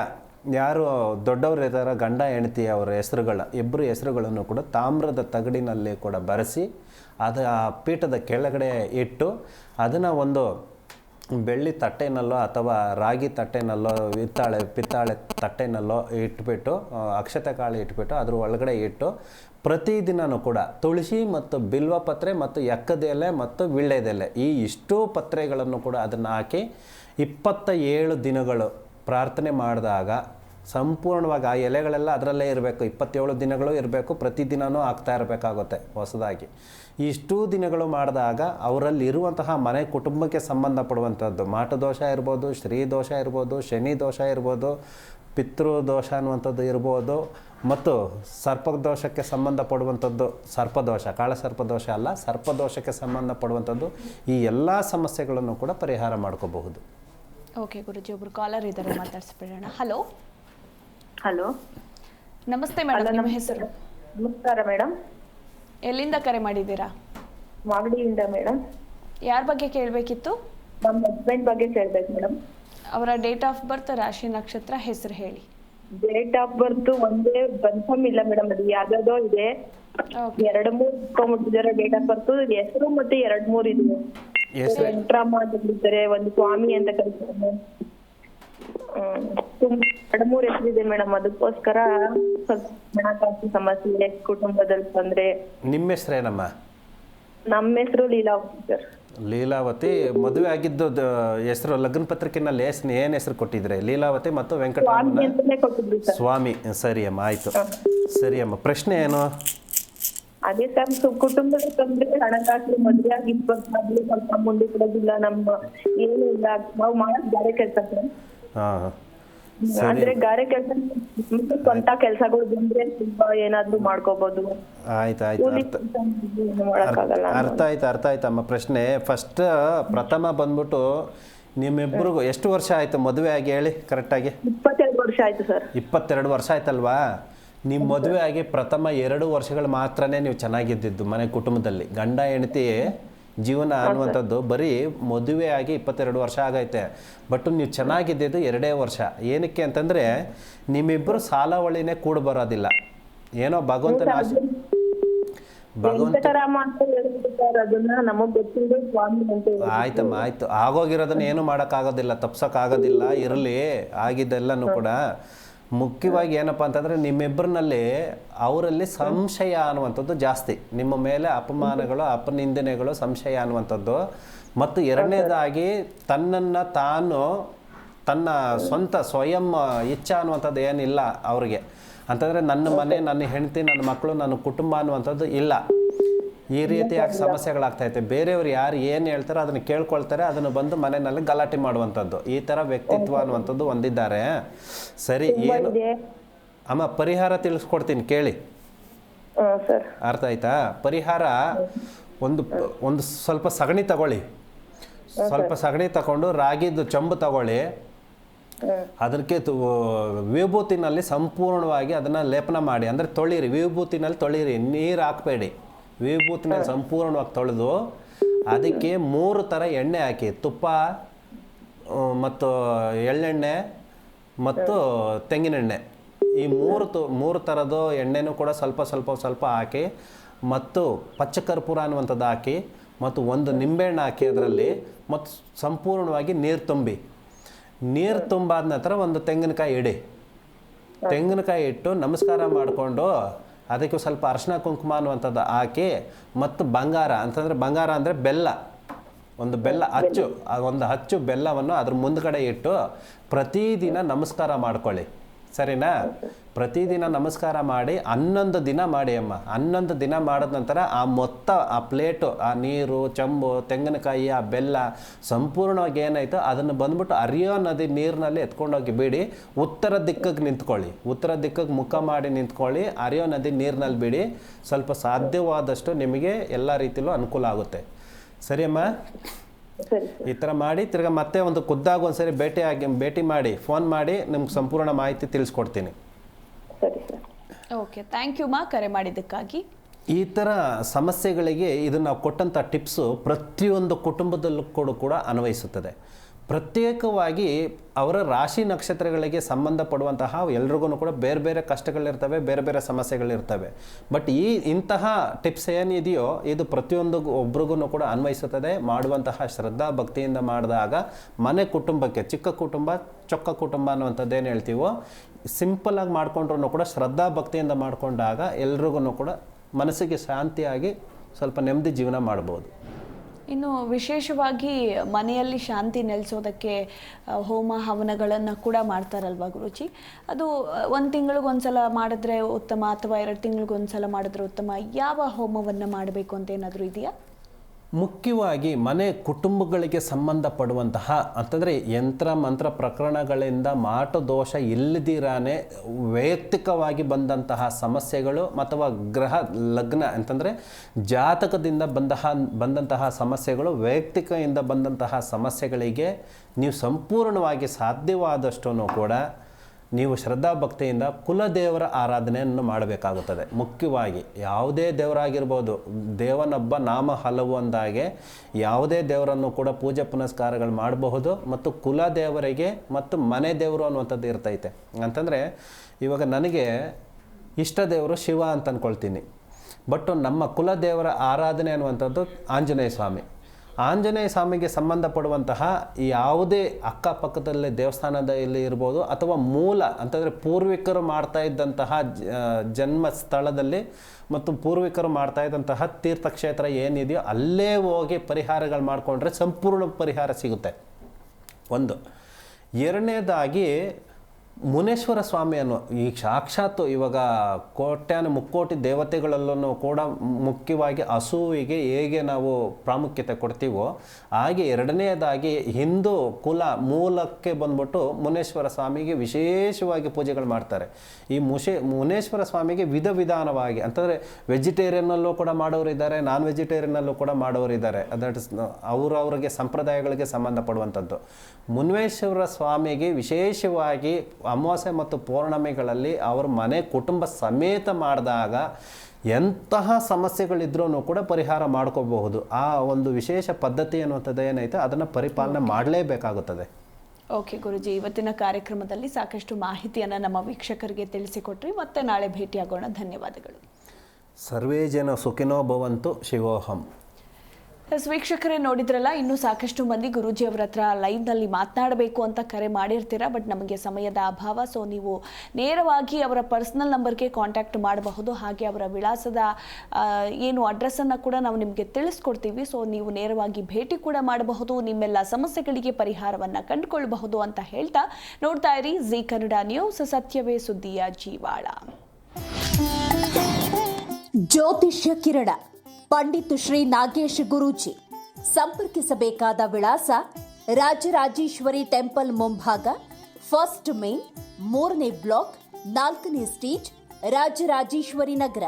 ಯಾರು ದೊಡ್ಡವರು ಇದ್ದಾರೋ, ಗಂಡ, ಹೆಂಡತಿ, ಅವರ ಹೆಸರುಗಳ ಇಬ್ಬರು ಹೆಸರುಗಳನ್ನು ಕೂಡ ತಾಮ್ರದ ತಗಡಿನಲ್ಲಿ ಕೂಡ ಬರೆಸಿ ಅದು ಆ ಪೀಠದ ಕೆಳಗಡೆ ಇಟ್ಟು ಅದನ್ನು ಒಂದು ಬೆಳ್ಳಿ ತಟ್ಟೆನಲ್ಲೋ ಅಥವಾ ರಾಗಿ ತಟ್ಟೆನಲ್ಲೋ, ಹಿತ್ತಾಳೆ, ಪಿತ್ತಾಳೆ ತಟ್ಟೆನಲ್ಲೋ ಇಟ್ಬಿಟ್ಟು ಅಕ್ಷತೆ ಕಾಳು ಇಟ್ಬಿಟ್ಟು ಅದ್ರ ಒಳಗಡೆ ಇಟ್ಟು ಪ್ರತಿದಿನವೂ ಕೂಡ ತುಳಸಿ ಮತ್ತು ಬಿಲ್ವಪತ್ರೆ ಮತ್ತು ಎಕ್ಕದೆಲೆ ಮತ್ತು ವಿಳ್ಳೆದೆಲೆ ಈ ಇಷ್ಟೂ ಪತ್ರೆಗಳನ್ನು ಕೂಡ ಅದನ್ನು ಹಾಕಿ ಇಪ್ಪತ್ತ ಏಳು ದಿನಗಳು ಪ್ರಾರ್ಥನೆ ಮಾಡಿದಾಗ ಸಂಪೂರ್ಣವಾಗಿ ಆ ಎಲೆಗಳೆಲ್ಲ ಅದರಲ್ಲೇ ಇರಬೇಕು. ಇಪ್ಪತ್ತೇಳು ದಿನಗಳು ಇರಬೇಕು. ಪ್ರತಿದಿನವೂ ಆಗ್ತಾ ಇರಬೇಕಾಗುತ್ತೆ ಹೊಸದಾಗಿ. ಇಷ್ಟೂ ದಿನಗಳು ಮಾಡಿದಾಗ ಅವರಲ್ಲಿ ಇರುವಂತಹ ಮನೆ ಕುಟುಂಬಕ್ಕೆ ಸಂಬಂಧಪಡುವಂಥದ್ದು. ಮಾಟದೋಷ ಇರ್ಬೋದು ಶ್ರೀ ದೋಷ ಇರ್ಬೋದು, ಶನಿ ದೋಷ ಇರ್ಬೋದು, ಪಿತೃ ದೋಷ ಅನ್ನುವಂಥದ್ದು ಇರ್ಬೋದು, ಮತ್ತು ಸರ್ಪದೋಷಕ್ಕೆ ಸಂಬಂಧಪಡುವಂಥದ್ದು ಸರ್ಪದೋಷ ಕಾಳಸರ್ಪದೋಷ ಅಲ್ಲ ಸರ್ಪದೋಷಕ್ಕೆ ಸಂಬಂಧಪಡುವಂಥದ್ದು ಈ ಎಲ್ಲ ಸಮಸ್ಯೆಗಳನ್ನು ಕೂಡ ಪರಿಹಾರ ಮಾಡ್ಕೋಬಹುದು. ಓಕೆ ಗುರುಜಿ ಒಬ್ರು ಕಾಲರ್ ಇದ್ದಾರೆ ಮಾತಾಡ್ಸ್ಬಿಡೋಣ. ಹಲೋ ಹಲೋ ನಮಸ್ತೆ ಮೇಡಮ್ ನಿಮ್ಮ ಹೆಸರು? ನಮಸ್ಕಾರ ಮೇಡಮ್ ಎಲ್ಲಿಂದ ಕರೆ ಮಾಡಿದ್ದೀರಾ? ಮಾಗಡಿಯಿಂದ ಮೇಡಮ್ ಯಾರ ಬಗ್ಗೆ ಕೇಳಬೇಕಿತ್ತು? ನಮ್ಮ ಹಸ್ಬೆಂಡ್ ಬಗ್ಗೆ ಕೇಳಬೇಕು ಮೇಡಮ್ ಅವರ ಡೇಟ್ ಆಫ್ ಬರ್ತ್ ರಾಶಿ ನಕ್ಷತ್ರ ಹೆಸರು ಹೇಳಿ. ಡೇಟ್ ಆಫ್ ಬರ್ತ್ ಒಂದೇ ಕನ್ಫರ್ಮ್ ಇಲ್ಲ ಮೇಡಮ್ ಅದು ಯಾವ್ದಾದೋ ಇದೆ. ಎರಡು ಮೂರು ಇಟ್ಕೊಂಡ್ಬಿಟ್ಟಿದ್ದಾರೆ ಡೇಟ್ ಆಫ್ ಬರ್ತ್ ಹೆಸರು ಮತ್ತೆ ಎರಡ್ ಮೂರ್ ಇದೆ. ವೆಂಕಟರಾಮ ಅಂತ ಕರೀತಾರೆ ಒಂದು ಸ್ವಾಮಿ ಅಂತ ಕರೀತಾರೆ. ತುಂಬ ಎರಡ್ ಮೂರ್ ಹೆಸರಿದೆ ಮೇಡಮ್ ಅದಕ್ಕೋಸ್ಕರ ಸ್ವಲ್ಪ ಹಣಕಾಸು ಸಮಸ್ಯೆ ಕುಟುಂಬದಲ್ಲಿ ತೊಂದ್ರೆ. ನಿಮ್ಮ ಹೆಸ್ರೇನಮ್ಮ ನಮ್ಮ ಹೆಸರು ಲೀಲಾವತಿ ಸರ್ ಲೀಲಾವತಿ ಮದುವೆ ಆಗಿದ್ದು ಹೆಸರು ಲಗ್ನ ಪತ್ರಿಕೆನಲ್ಲಿ ಹೆಸರು ಏನು ಹೆಸರು ಕೊಟ್ಟಿದ್ರೆ? ಲೀಲಾವತಿ ಮತ್ತು ವೆಂಕಟರಾಮ ವೆಂಕಟರಾಮನ ಸ್ವಾಮಿ ಸರಿ ಅಮ್ಮ ಆಯಿತು. ಸರಿ ಅಮ್ಮ ಪ್ರಶ್ನೆ ಏನು? ಅದೇ ಸರ್ ಸು- ಕುಟುಂಬದ ತೊಂದ್ರೆ ಹಣಕಾಸು ಮದುವೆ ಆಗಿ ಇಪ್ಪತ್ತಾಗ್ಲಿ ಸ್ವಲ್ಪ ಮುಂದೆ ಕೊಡೋದಿಲ್ಲ ನಮ್ಮ ಏನು ಇಲ್ಲ. ನಾವು ಮಾಡೋದು ಗಾರೆ ಕೆಲಸ ಸರ್. ಹಾಂ ಅಂದ್ರೆ ಗಾರೆ ಕೆಲಸ ಸ್ವಂತ ಕೆಲಸಗಳು ಬಂದ್ರೆ ತುಂಬಾ ಏನಾದ್ರೂ ಮಾಡ್ಕೋಬಹುದು ಆಯ್ತು ಆಯ್ತು. ಕೂಲಿ ಅರ್ಥ ಕೆಲ್ಸ ಮಾಡಿದ್ರೆ ಏನು ಮಾಡಕ್ಕಾಗಲ್ಲ ಅರ್ಥ ಆಯ್ತು ಅರ್ಥ ಆಯ್ತಮ್ಮ ಪ್ರಶ್ನೆ. ಫಸ್ಟ್ ಪ್ರಥಮ ಬಂದ್ಬಿಟ್ಟು ನಿಮ್ಮಿಬ್ರಿಗೂ ಎಷ್ಟು ವರ್ಷ ಆಯ್ತು ಮದುವೆ ಆಗಿ ಹೇಳಿ ಕರೆಕ್ಟಾಗಿ ಇಪ್ಪತ್ತೆರಡು ವರ್ಷ ಆಯ್ತು ಸರ್. ಇಪ್ಪತ್ತೆರಡು ವರ್ಷ ಆಯ್ತಲ್ವಾ? ನಿಮ್ಮ ಮದುವೆ ಆಗಿ ಪ್ರಥಮ ಎರಡು ವರ್ಷಗಳು ಮಾತ್ರನೇ ನೀವು ಚೆನ್ನಾಗಿದ್ದಿದ್ದು ಮನೆ ಕುಟುಂಬದಲ್ಲಿ. ಗಂಡ ಹೆಂಡತಿ ಜೀವನ ಅನ್ನುವಂಥದ್ದು ಬರೀ ಮದುವೆ ಆಗಿ ಇಪ್ಪತ್ತೆರಡು ವರ್ಷ ಆಗೈತೆ. ಬಟ್ ನೀವು ಚೆನ್ನಾಗಿದ್ದಿದ್ದು ಎರಡೇ ವರ್ಷ. ಏನಕ್ಕೆ ಅಂತಂದರೆ ನಿಮ್ಮಿಬ್ಬರು ಸಾಲಾವಳಿನೇ ಕೂಡ ಬರೋದಿಲ್ಲ. ಏನೋ ಭಗವಂತನ ಆಶೆ. ಆಯ್ತಮ್ಮ ಆಯ್ತು. ಆಗೋಗಿರೋದನ್ನ ಏನು ಮಾಡೋಕ್ಕಾಗೋದಿಲ್ಲ ಆಗೋದಿಲ್ಲ ಇರಲಿ. ಆಗಿದ್ದೆಲ್ಲನೂ ಕೂಡ. ಮುಖ್ಯವಾಗಿ ಏನಪ್ಪ ಅಂತಂದರೆ ನಿಮ್ಮಿಬ್ಬರಿನಲ್ಲಿ ಅವರಲ್ಲಿ ಸಂಶಯ ಅನ್ನುವಂಥದ್ದು ಜಾಸ್ತಿ. ನಿಮ್ಮ ಮೇಲೆ ಅಪಮಾನಗಳು ಅಪನಿಂದನೆಗಳು ಸಂಶಯ ಅನ್ನುವಂಥದ್ದು. ಮತ್ತು ಎರಡನೇದಾಗಿ ತನ್ನನ್ನು ತಾನು ತನ್ನ ಸ್ವಂತ ಸ್ವಯಂ ಇಚ್ಛ ಅನ್ನುವಂಥದ್ದು ಏನಿಲ್ಲ ಅವ್ರಿಗೆ. ಅಂತಂದರೆ ನನ್ನ ಮನೆ ನನ್ನ ಹೆಂಡತಿ ನನ್ನ ಮಕ್ಕಳು ನನ್ನ ಕುಟುಂಬ ಅನ್ನುವಂಥದ್ದು ಇಲ್ಲ. ಈ ರೀತಿಯಾಗಿ ಇದೆ ಬೇರೆಯವ್ರು ಯಾರು ಏನು ಹೇಳ್ತಾರೋ ಅದನ್ನು ಕೇಳ್ಕೊಳ್ತಾರೆ ಅದನ್ನು ಬಂದು ಮನೆಯಲ್ಲಿ ಗಲಾಟೆ ಮಾಡುವಂಥದ್ದು. ಈ ಥರ ವ್ಯಕ್ತಿತ್ವ ಅನ್ನುವಂಥದ್ದು ಹೊಂದಿದ್ದಾರೆ ಸರಿ ಏನು? ಅಮ್ಮ ಪರಿಹಾರ ತಿಳಿಸ್ಕೊಡ್ತೀನಿ ಕೇಳಿ. ಅರ್ಥ ಆಯ್ತಾ? ಪರಿಹಾರ ಒಂದು ಒಂದು ಸ್ವಲ್ಪ ಸಗಣಿ ತಗೊಳ್ಳಿ. ಸ್ವಲ್ಪ ಸಗಣಿ ತಗೊಂಡು ರಾಗಿದ್ದು ಚಂಬು ತಗೊಳ್ಳಿ. ಅದಕ್ಕೆ ವಿಭೂತಿನಲ್ಲಿ ಸಂಪೂರ್ಣವಾಗಿ ಅದನ್ನ ಲೇಪನ ಮಾಡಿ. ಅಂದ್ರೆ ತೊಳಿರಿ ವಿಭೂತಿನಲ್ಲಿ ತೊಳಿರಿ ನೀರು ಹಾಕಬೇಡಿ. ವಿಭೂತಿನಲ್ಲಿ ಸಂಪೂರ್ಣವಾಗಿ ತೊಳೆದು ಅದಕ್ಕೆ ಮೂರು ಥರ ಎಣ್ಣೆ ಹಾಕಿ ತುಪ್ಪ ಮತ್ತು ಎಳ್ಳೆಣ್ಣೆ ಮತ್ತು ತೆಂಗಿನೆಣ್ಣೆ. ಈ ಮೂರು ತು ಮೂರು ಥರದ್ದು ಎಣ್ಣೆನೂ ಕೂಡ ಸ್ವಲ್ಪ ಸ್ವಲ್ಪ ಸ್ವಲ್ಪ ಹಾಕಿ ಮತ್ತು ಪಚ್ಚ ಕರ್ಪೂರ ಅನ್ನುವಂಥದ್ದು ಹಾಕಿ ಮತ್ತು ಒಂದು ನಿಂಬೆಹಣ್ಣು ಹಾಕಿ ಅದರಲ್ಲಿ ಮತ್ತು ಸಂಪೂರ್ಣವಾಗಿ ನೀರು ತುಂಬಿ. ನೀರು ತುಂಬಾದ ನಂತರ ಒಂದು ತೆಂಗಿನಕಾಯಿ ಇಡಿ. ತೆಂಗಿನಕಾಯಿ ಇಟ್ಟು ನಮಸ್ಕಾರ ಮಾಡಿಕೊಂಡು ಅದಕ್ಕೆ ಸ್ವಲ್ಪ ಅರಿಶಿನ ಕುಂಕುಮ ಅನ್ನುವಂಥದ್ದು ಹಾಕಿ ಮತ್ತು ಬಂಗಾರ ಅಂತಂದರೆ ಬಂಗಾರ ಅಂದರೆ ಬೆಲ್ಲ. ಒಂದು ಬೆಲ್ಲ ಅಚ್ಚು ಒಂದು ಅಚ್ಚು ಬೆಲ್ಲವನ್ನು ಅದ್ರ ಮುಂದ್ಗಡೆ ಇಟ್ಟು ಪ್ರತಿದಿನ ನಮಸ್ಕಾರ ಮಾಡ್ಕೊಳ್ಳಿ. ಸರಿನಾ? ಪ್ರತಿದಿನ ನಮಸ್ಕಾರ ಮಾಡಿ, ಹನ್ನೊಂದು ದಿನ ಮಾಡಿ ಅಮ್ಮ. ಹನ್ನೊಂದು ದಿನ ಮಾಡಿದ ನಂತರ ಆ ಮೊತ್ತ, ಆ ಪ್ಲೇಟು, ಆ ನೀರು, ಚಂಬು, ತೆಂಗಿನಕಾಯಿ, ಆ ಬೆಲ್ಲ ಸಂಪೂರ್ಣವಾಗಿ ಏನಾಯಿತು ಅದನ್ನು ಬಂದ್ಬಿಟ್ಟು ಅರಿಯೋ ನದಿ ನೀರಿನಲ್ಲಿ ಎತ್ಕೊಂಡೋಗಿ ಬಿಡಿ. ಉತ್ತರ ದಿಕ್ಕಕ್ಕೆ ನಿಂತ್ಕೊಳ್ಳಿ. ಉತ್ತರ ದಿಕ್ಕಕ್ಕೆ ಮುಖ ಮಾಡಿ ನಿಂತ್ಕೊಳ್ಳಿ. ಅರಿಯೋ ನದಿ ನೀರಿನಲ್ಲಿ ಬಿಡಿ. ಸ್ವಲ್ಪ ಸಾಧ್ಯವಾದಷ್ಟು ನಿಮಗೆ ಎಲ್ಲ ರೀತಿಲೂ ಅನುಕೂಲ ಆಗುತ್ತೆ. ಸರಿ ಅಮ್ಮ? ಈ ಥರ ಮಾಡಿ ತಿರ್ಗಾ ಮತ್ತೆ ಒಂದು ಖುದ್ದಾಗ ಒಂದ್ಸರಿ ಭೇಟಿ ಆಗಿ ಭೇಟಿ ಮಾಡಿ ಫೋನ್ ಮಾಡಿ ನಿಮ್ಗೆ ಸಂಪೂರ್ಣ ಮಾಹಿತಿ ತಿಳಿಸ್ಕೊಡ್ತೀನಿ. ಸರಿ ಸರ್. ಓಕೆ ಥ್ಯಾಂಕ್ ಯು ಮಾ ಕರೆ ಮಾಡಿದ್ದಕ್ಕಾಗಿ. ಈ ಥರ ಸಮಸ್ಯೆಗಳಿಗೆ ಇದನ್ನು ನಾವು ಕೊಟ್ಟಂಥ ಟಿಪ್ಸು ಪ್ರತಿಯೊಂದು ಕುಟುಂಬದಲ್ಲೂ ಕೂಡ ಕೂಡ ಅನ್ವಯಿಸುತ್ತದೆ. ಪ್ರತ್ಯೇಕವಾಗಿ ಅವರ ರಾಶಿ ನಕ್ಷತ್ರಗಳಿಗೆ ಸಂಬಂಧಪಡುವಂತಹ ಎಲ್ರಿಗೂ ಕೂಡ ಬೇರೆ ಬೇರೆ ಕಷ್ಟಗಳಿರ್ತವೆ, ಬೇರೆ ಬೇರೆ ಸಮಸ್ಯೆಗಳಿರ್ತವೆ. ಬಟ್ ಈ ಇಂತಹ ಟಿಪ್ಸ್ ಏನಿದೆಯೋ, ಇದು ಪ್ರತಿಯೊಂದು ಒಬ್ರಿಗೂ ಕೂಡ ಅನ್ವಯಿಸುತ್ತದೆ. ಮಾಡುವಂತಹ ಶ್ರದ್ಧಾ ಭಕ್ತಿಯಿಂದ ಮಾಡಿದಾಗ ಮನೆ ಕುಟುಂಬಕ್ಕೆ, ಚಿಕ್ಕ ಕುಟುಂಬ, ಚೊಕ್ಕ ಕುಟುಂಬ ಅನ್ನುವಂಥದ್ದು ಏನು ಹೇಳ್ತೀವೋ ಸಿಂಪಲಾಗಿ ಮಾಡಿಕೊಂಡ್ರೂ ಕೂಡ ಶ್ರದ್ಧಾ ಭಕ್ತಿಯಿಂದ ಮಾಡಿಕೊಂಡಾಗ ಎಲ್ರಿಗೂ ಕೂಡ ಮನಸ್ಸಿಗೆ ಶಾಂತಿಯಾಗಿ ಸ್ವಲ್ಪ ನೆಮ್ಮದಿ ಜೀವನ ಮಾಡ್ಬೋದು. ಇನ್ನು ವಿಶೇಷವಾಗಿ ಮನೆಯಲ್ಲಿ ಶಾಂತಿ ನೆಲೆಸೋದಕ್ಕೆ ಹೋಮ ಹವನಗಳನ್ನು ಕೂಡ ಮಾಡ್ತಾರಲ್ವಾ ಗುರುಜಿ? ಅದು ಒಂದು ತಿಂಗಳಿಗೊಂದ್ಸಲ ಮಾಡಿದ್ರೆ ಉತ್ತಮ ಅಥವಾ ಎರಡು ತಿಂಗಳಿಗೊಂದ್ಸಲ ಮಾಡಿದ್ರೆ ಉತ್ತಮ. ಯಾವ ಹೋಮವನ್ನು ಮಾಡಬೇಕು ಅಂತ ಏನಾದರೂ ಇದೆಯಾ? ಮುಖ್ಯವಾಗಿ ಮನೆ ಕುಟುಂಬಗಳಿಗೆ ಸಂಬಂಧಪಡುವಂತಹ ಅಂತಂದರೆ ಯಂತ್ರ, ಮಂತ್ರ ಪ್ರಕರಣಗಳಿಂದ ಮಾಟ, ದೋಷ ಇಲ್ಲದಿರಾನೆ ವೈಯಕ್ತಿಕವಾಗಿ ಬಂದಂತಹ ಸಮಸ್ಯೆಗಳು ಅಥವಾ ಗ್ರಹ ಲಗ್ನ ಅಂತಂದರೆ ಜಾತಕದಿಂದ ಬಂದಹ, ಬಂದಂತಹ ಸಮಸ್ಯೆಗಳು ವೈಯಕ್ತಿಕದಿಂದ ಬಂದಂತಹ ಸಮಸ್ಯೆಗಳಿಗೆ ನೀವು ಸಂಪೂರ್ಣವಾಗಿ ಸಾಧ್ಯವಾದಷ್ಟು ಕೂಡ ನೀವು ಶ್ರದ್ಧಾ ಭಕ್ತಿಯಿಂದ ಕುಲದೇವರ ಆರಾಧನೆಯನ್ನು ಮಾಡಬೇಕಾಗುತ್ತದೆ. ಮುಖ್ಯವಾಗಿ ಯಾವುದೇ ದೇವರಾಗಿರ್ಬೋದು, ದೇವನೊಬ್ಬ ನಾಮ ಹಲವು ಅಂದಾಗೆ ಯಾವುದೇ ದೇವರನ್ನು ಕೂಡ ಪೂಜೆ ಪುನಸ್ಕಾರಗಳು ಮಾಡಬಹುದು ಮತ್ತು ಕುಲದೇವರಿಗೆ ಮತ್ತು ಮನೆ ದೇವರು ಅನ್ನುವಂಥದ್ದು ಇರ್ತೈತೆ. ಅಂತಂದರೆ ಇವಾಗ ನನಗೆ ಇಷ್ಟ ದೇವರು ಶಿವ ಅಂತ ಅಂದ್ಕೊಳ್ತೀನಿ ಬಟ್ ನಮ್ಮ ಕುಲದೇವರ ಆರಾಧನೆ ಅನ್ನುವಂಥದ್ದು ಆಂಜನೇಯ ಸ್ವಾಮಿ. ಆಂಜನೇಯ ಸ್ವಾಮಿಗೆ ಸಂಬಂಧಪಡುವಂತಹ ಯಾವುದೇ ಅಕ್ಕಪಕ್ಕದಲ್ಲಿ ದೇವಸ್ಥಾನದಲ್ಲಿ ಇರ್ಬೋದು, ಅಥವಾ ಮೂಲ ಅಂತಂದರೆ ಪೂರ್ವಿಕರು ಮಾಡ್ತಾ ಇದ್ದಂತಹ ಜನ್ಮ ಸ್ಥಳದಲ್ಲಿ ಮತ್ತು ಪೂರ್ವಿಕರು ಮಾಡ್ತಾ ಇದ್ದಂತಹ ತೀರ್ಥಕ್ಷೇತ್ರ ಏನಿದೆಯೋ ಅಲ್ಲೇ ಹೋಗಿ ಪರಿಹಾರಗಳು ಮಾಡಿಕೊಂಡ್ರೆ ಸಂಪೂರ್ಣ ಪರಿಹಾರ ಸಿಗುತ್ತೆ. ಒಂದು. ಎರಡನೇದಾಗಿ ಮುನೇಶ್ವರ ಸ್ವಾಮಿ ಅನ್ನೋ ಈ ಸಾಕ್ಷಾತ್ ಇವಾಗ ಕೋಟ್ಯಾನ ಮುಕ್ಕೋಟಿ ದೇವತೆಗಳಲ್ಲೂ ಕೂಡ ಮುಖ್ಯವಾಗಿ ಹಸುವಿಗೆ ಹೇಗೆ ನಾವು ಪ್ರಾಮುಖ್ಯತೆ ಕೊಡ್ತೀವೋ ಹಾಗೆ ಎರಡನೇದಾಗಿ ಹಿಂದೂ ಕುಲ ಮೂಲಕ್ಕೆ ಬಂದ್ಬಿಟ್ಟು ಮುನೇಶ್ವರ ಸ್ವಾಮಿಗೆ ವಿಶೇಷವಾಗಿ ಪೂಜೆಗಳು ಮಾಡ್ತಾರೆ. ಈ ಮುಷೆ ಮುನೇಶ್ವರ ಸ್ವಾಮಿಗೆ ವಿಧ ವಿಧಾನವಾಗಿ ಅಂತಂದರೆ ವೆಜಿಟೇರಿಯನ್ನಲ್ಲೂ ಕೂಡ ಮಾಡೋರು ಇದ್ದಾರೆ, ನಾನ್ ವೆಜಿಟೇರಿಯನ್ನಲ್ಲೂ ಕೂಡ ಮಾಡೋರು ಇದ್ದಾರೆ. ದಟ್ ಇಸ್ ಅವರವರಿಗೆ ಸಂಪ್ರದಾಯಗಳಿಗೆ ಸಂಬಂಧಪಡುವಂಥದ್ದು. ಮುನೇಶ್ವರ ಸ್ವಾಮಿಗೆ ವಿಶೇಷವಾಗಿ ಅಮಾವಾಸ್ಯೆ ಮತ್ತು ಪೌರ್ಣಮಿಗಳಲ್ಲಿ ಅವ್ರ ಮನೆ ಕುಟುಂಬ ಸಮೇತ ಮಾಡಿದಾಗ ಎಂತಹ ಸಮಸ್ಯೆಗಳಿದ್ರೂ ಕೂಡ ಪರಿಹಾರ ಮಾಡ್ಕೋಬಹುದು. ಆ ಒಂದು ವಿಶೇಷ ಪದ್ಧತಿ ಅನ್ನುವಂಥದ್ದು ಏನೈತೆ ಅದನ್ನು ಪರಿಪಾಲನೆ ಮಾಡಲೇಬೇಕಾಗುತ್ತದೆ. ಓಕೆ ಗುರುಜಿ ಇವತ್ತಿನ ಕಾರ್ಯಕ್ರಮದಲ್ಲಿ ಸಾಕಷ್ಟು ಮಾಹಿತಿಯನ್ನು ನಮ್ಮ ವೀಕ್ಷಕರಿಗೆ ತಿಳಿಸಿಕೊಟ್ರಿ. ಮತ್ತೆ ನಾಳೆ ಭೇಟಿಯಾಗೋಣ. ಧನ್ಯವಾದಗಳು. ಸರ್ವೇ ಜನ ಸುಖಿನೋ ಭವಂತು. ಶಿವೋಹಂ. ವೀಕ್ಷಕರೇ ನೋಡಿದ್ರಲ್ಲ, ಇನ್ನೂ ಸಾಕಷ್ಟು ಮಂದಿ ಗುರೂಜಿ ಅವರ ಹತ್ರ ಲೈವ್ನಲ್ಲಿ ಮಾತನಾಡಬೇಕು ಅಂತ ಕರೆ ಮಾಡಿರ್ತೀರಾ ಬಟ್ ನಮಗೆ ಸಮಯದ ಅಭಾವ ಸೊ ನೀವು ನೇರವಾಗಿ ಅವರ ಪರ್ಸ್ನಲ್ ನಂಬರ್ಗೆ ಕಾಂಟ್ಯಾಕ್ಟ್ ಮಾಡಬಹುದು. ಹಾಗೆ ಅವರ ವಿಳಾಸದ ಏನು ಅಡ್ರೆಸ್ಸನ್ನು ಕೂಡ ನಾವು ನಿಮಗೆ ತಿಳಿಸ್ಕೊಡ್ತೀವಿ. ಸೊ ನೀವು ನೇರವಾಗಿ ಭೇಟಿ ಕೂಡ ಮಾಡಬಹುದು, ನಿಮ್ಮೆಲ್ಲ ಸಮಸ್ಯೆಗಳಿಗೆ ಪರಿಹಾರವನ್ನು ಕಂಡುಕೊಳ್ಳಬಹುದು ಅಂತ ಹೇಳ್ತಾ ನೋಡ್ತಾ ಇರಿ ಜಿ ಕನ್ನಡ ನ್ಯೂಸ್ ಸತ್ಯವೇ ಸುದ್ದಿಯ ಜೀವಾಳ. ಜ್ಯೋತಿಷ್ಯ ಕಿರಣ. ಪಂಡಿತ್ ಶ್ರೀ ನಾಗೇಶ್ ಗುರೂಜಿ. ಸಂಪರ್ಕಿಸಬೇಕಾದ ವಿಳಾಸ ರಾಜರಾಜೇಶ್ವರಿ ಟೆಂಪಲ್ ಮುಂಭಾಗ, ಫಸ್ಟ್ ಮೇನ್, ಮೂರನೇ ಬ್ಲಾಕ್, ನಾಲ್ಕನೇ ಸ್ಟೇಜ್ ರಾಜರಾಜೇಶ್ವರಿ ನಗರ.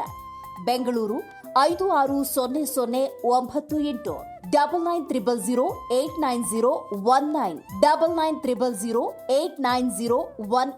ಬೆಂಗಳೂರು ಐದು ಆರು ಸೊನ್ನೆ ಸೊನ್ನೆ ಒಂಬತ್ತು ಎಂಟು. Double nine triple zero eight nine zero one nine. Double nine triple zero eight nine zero one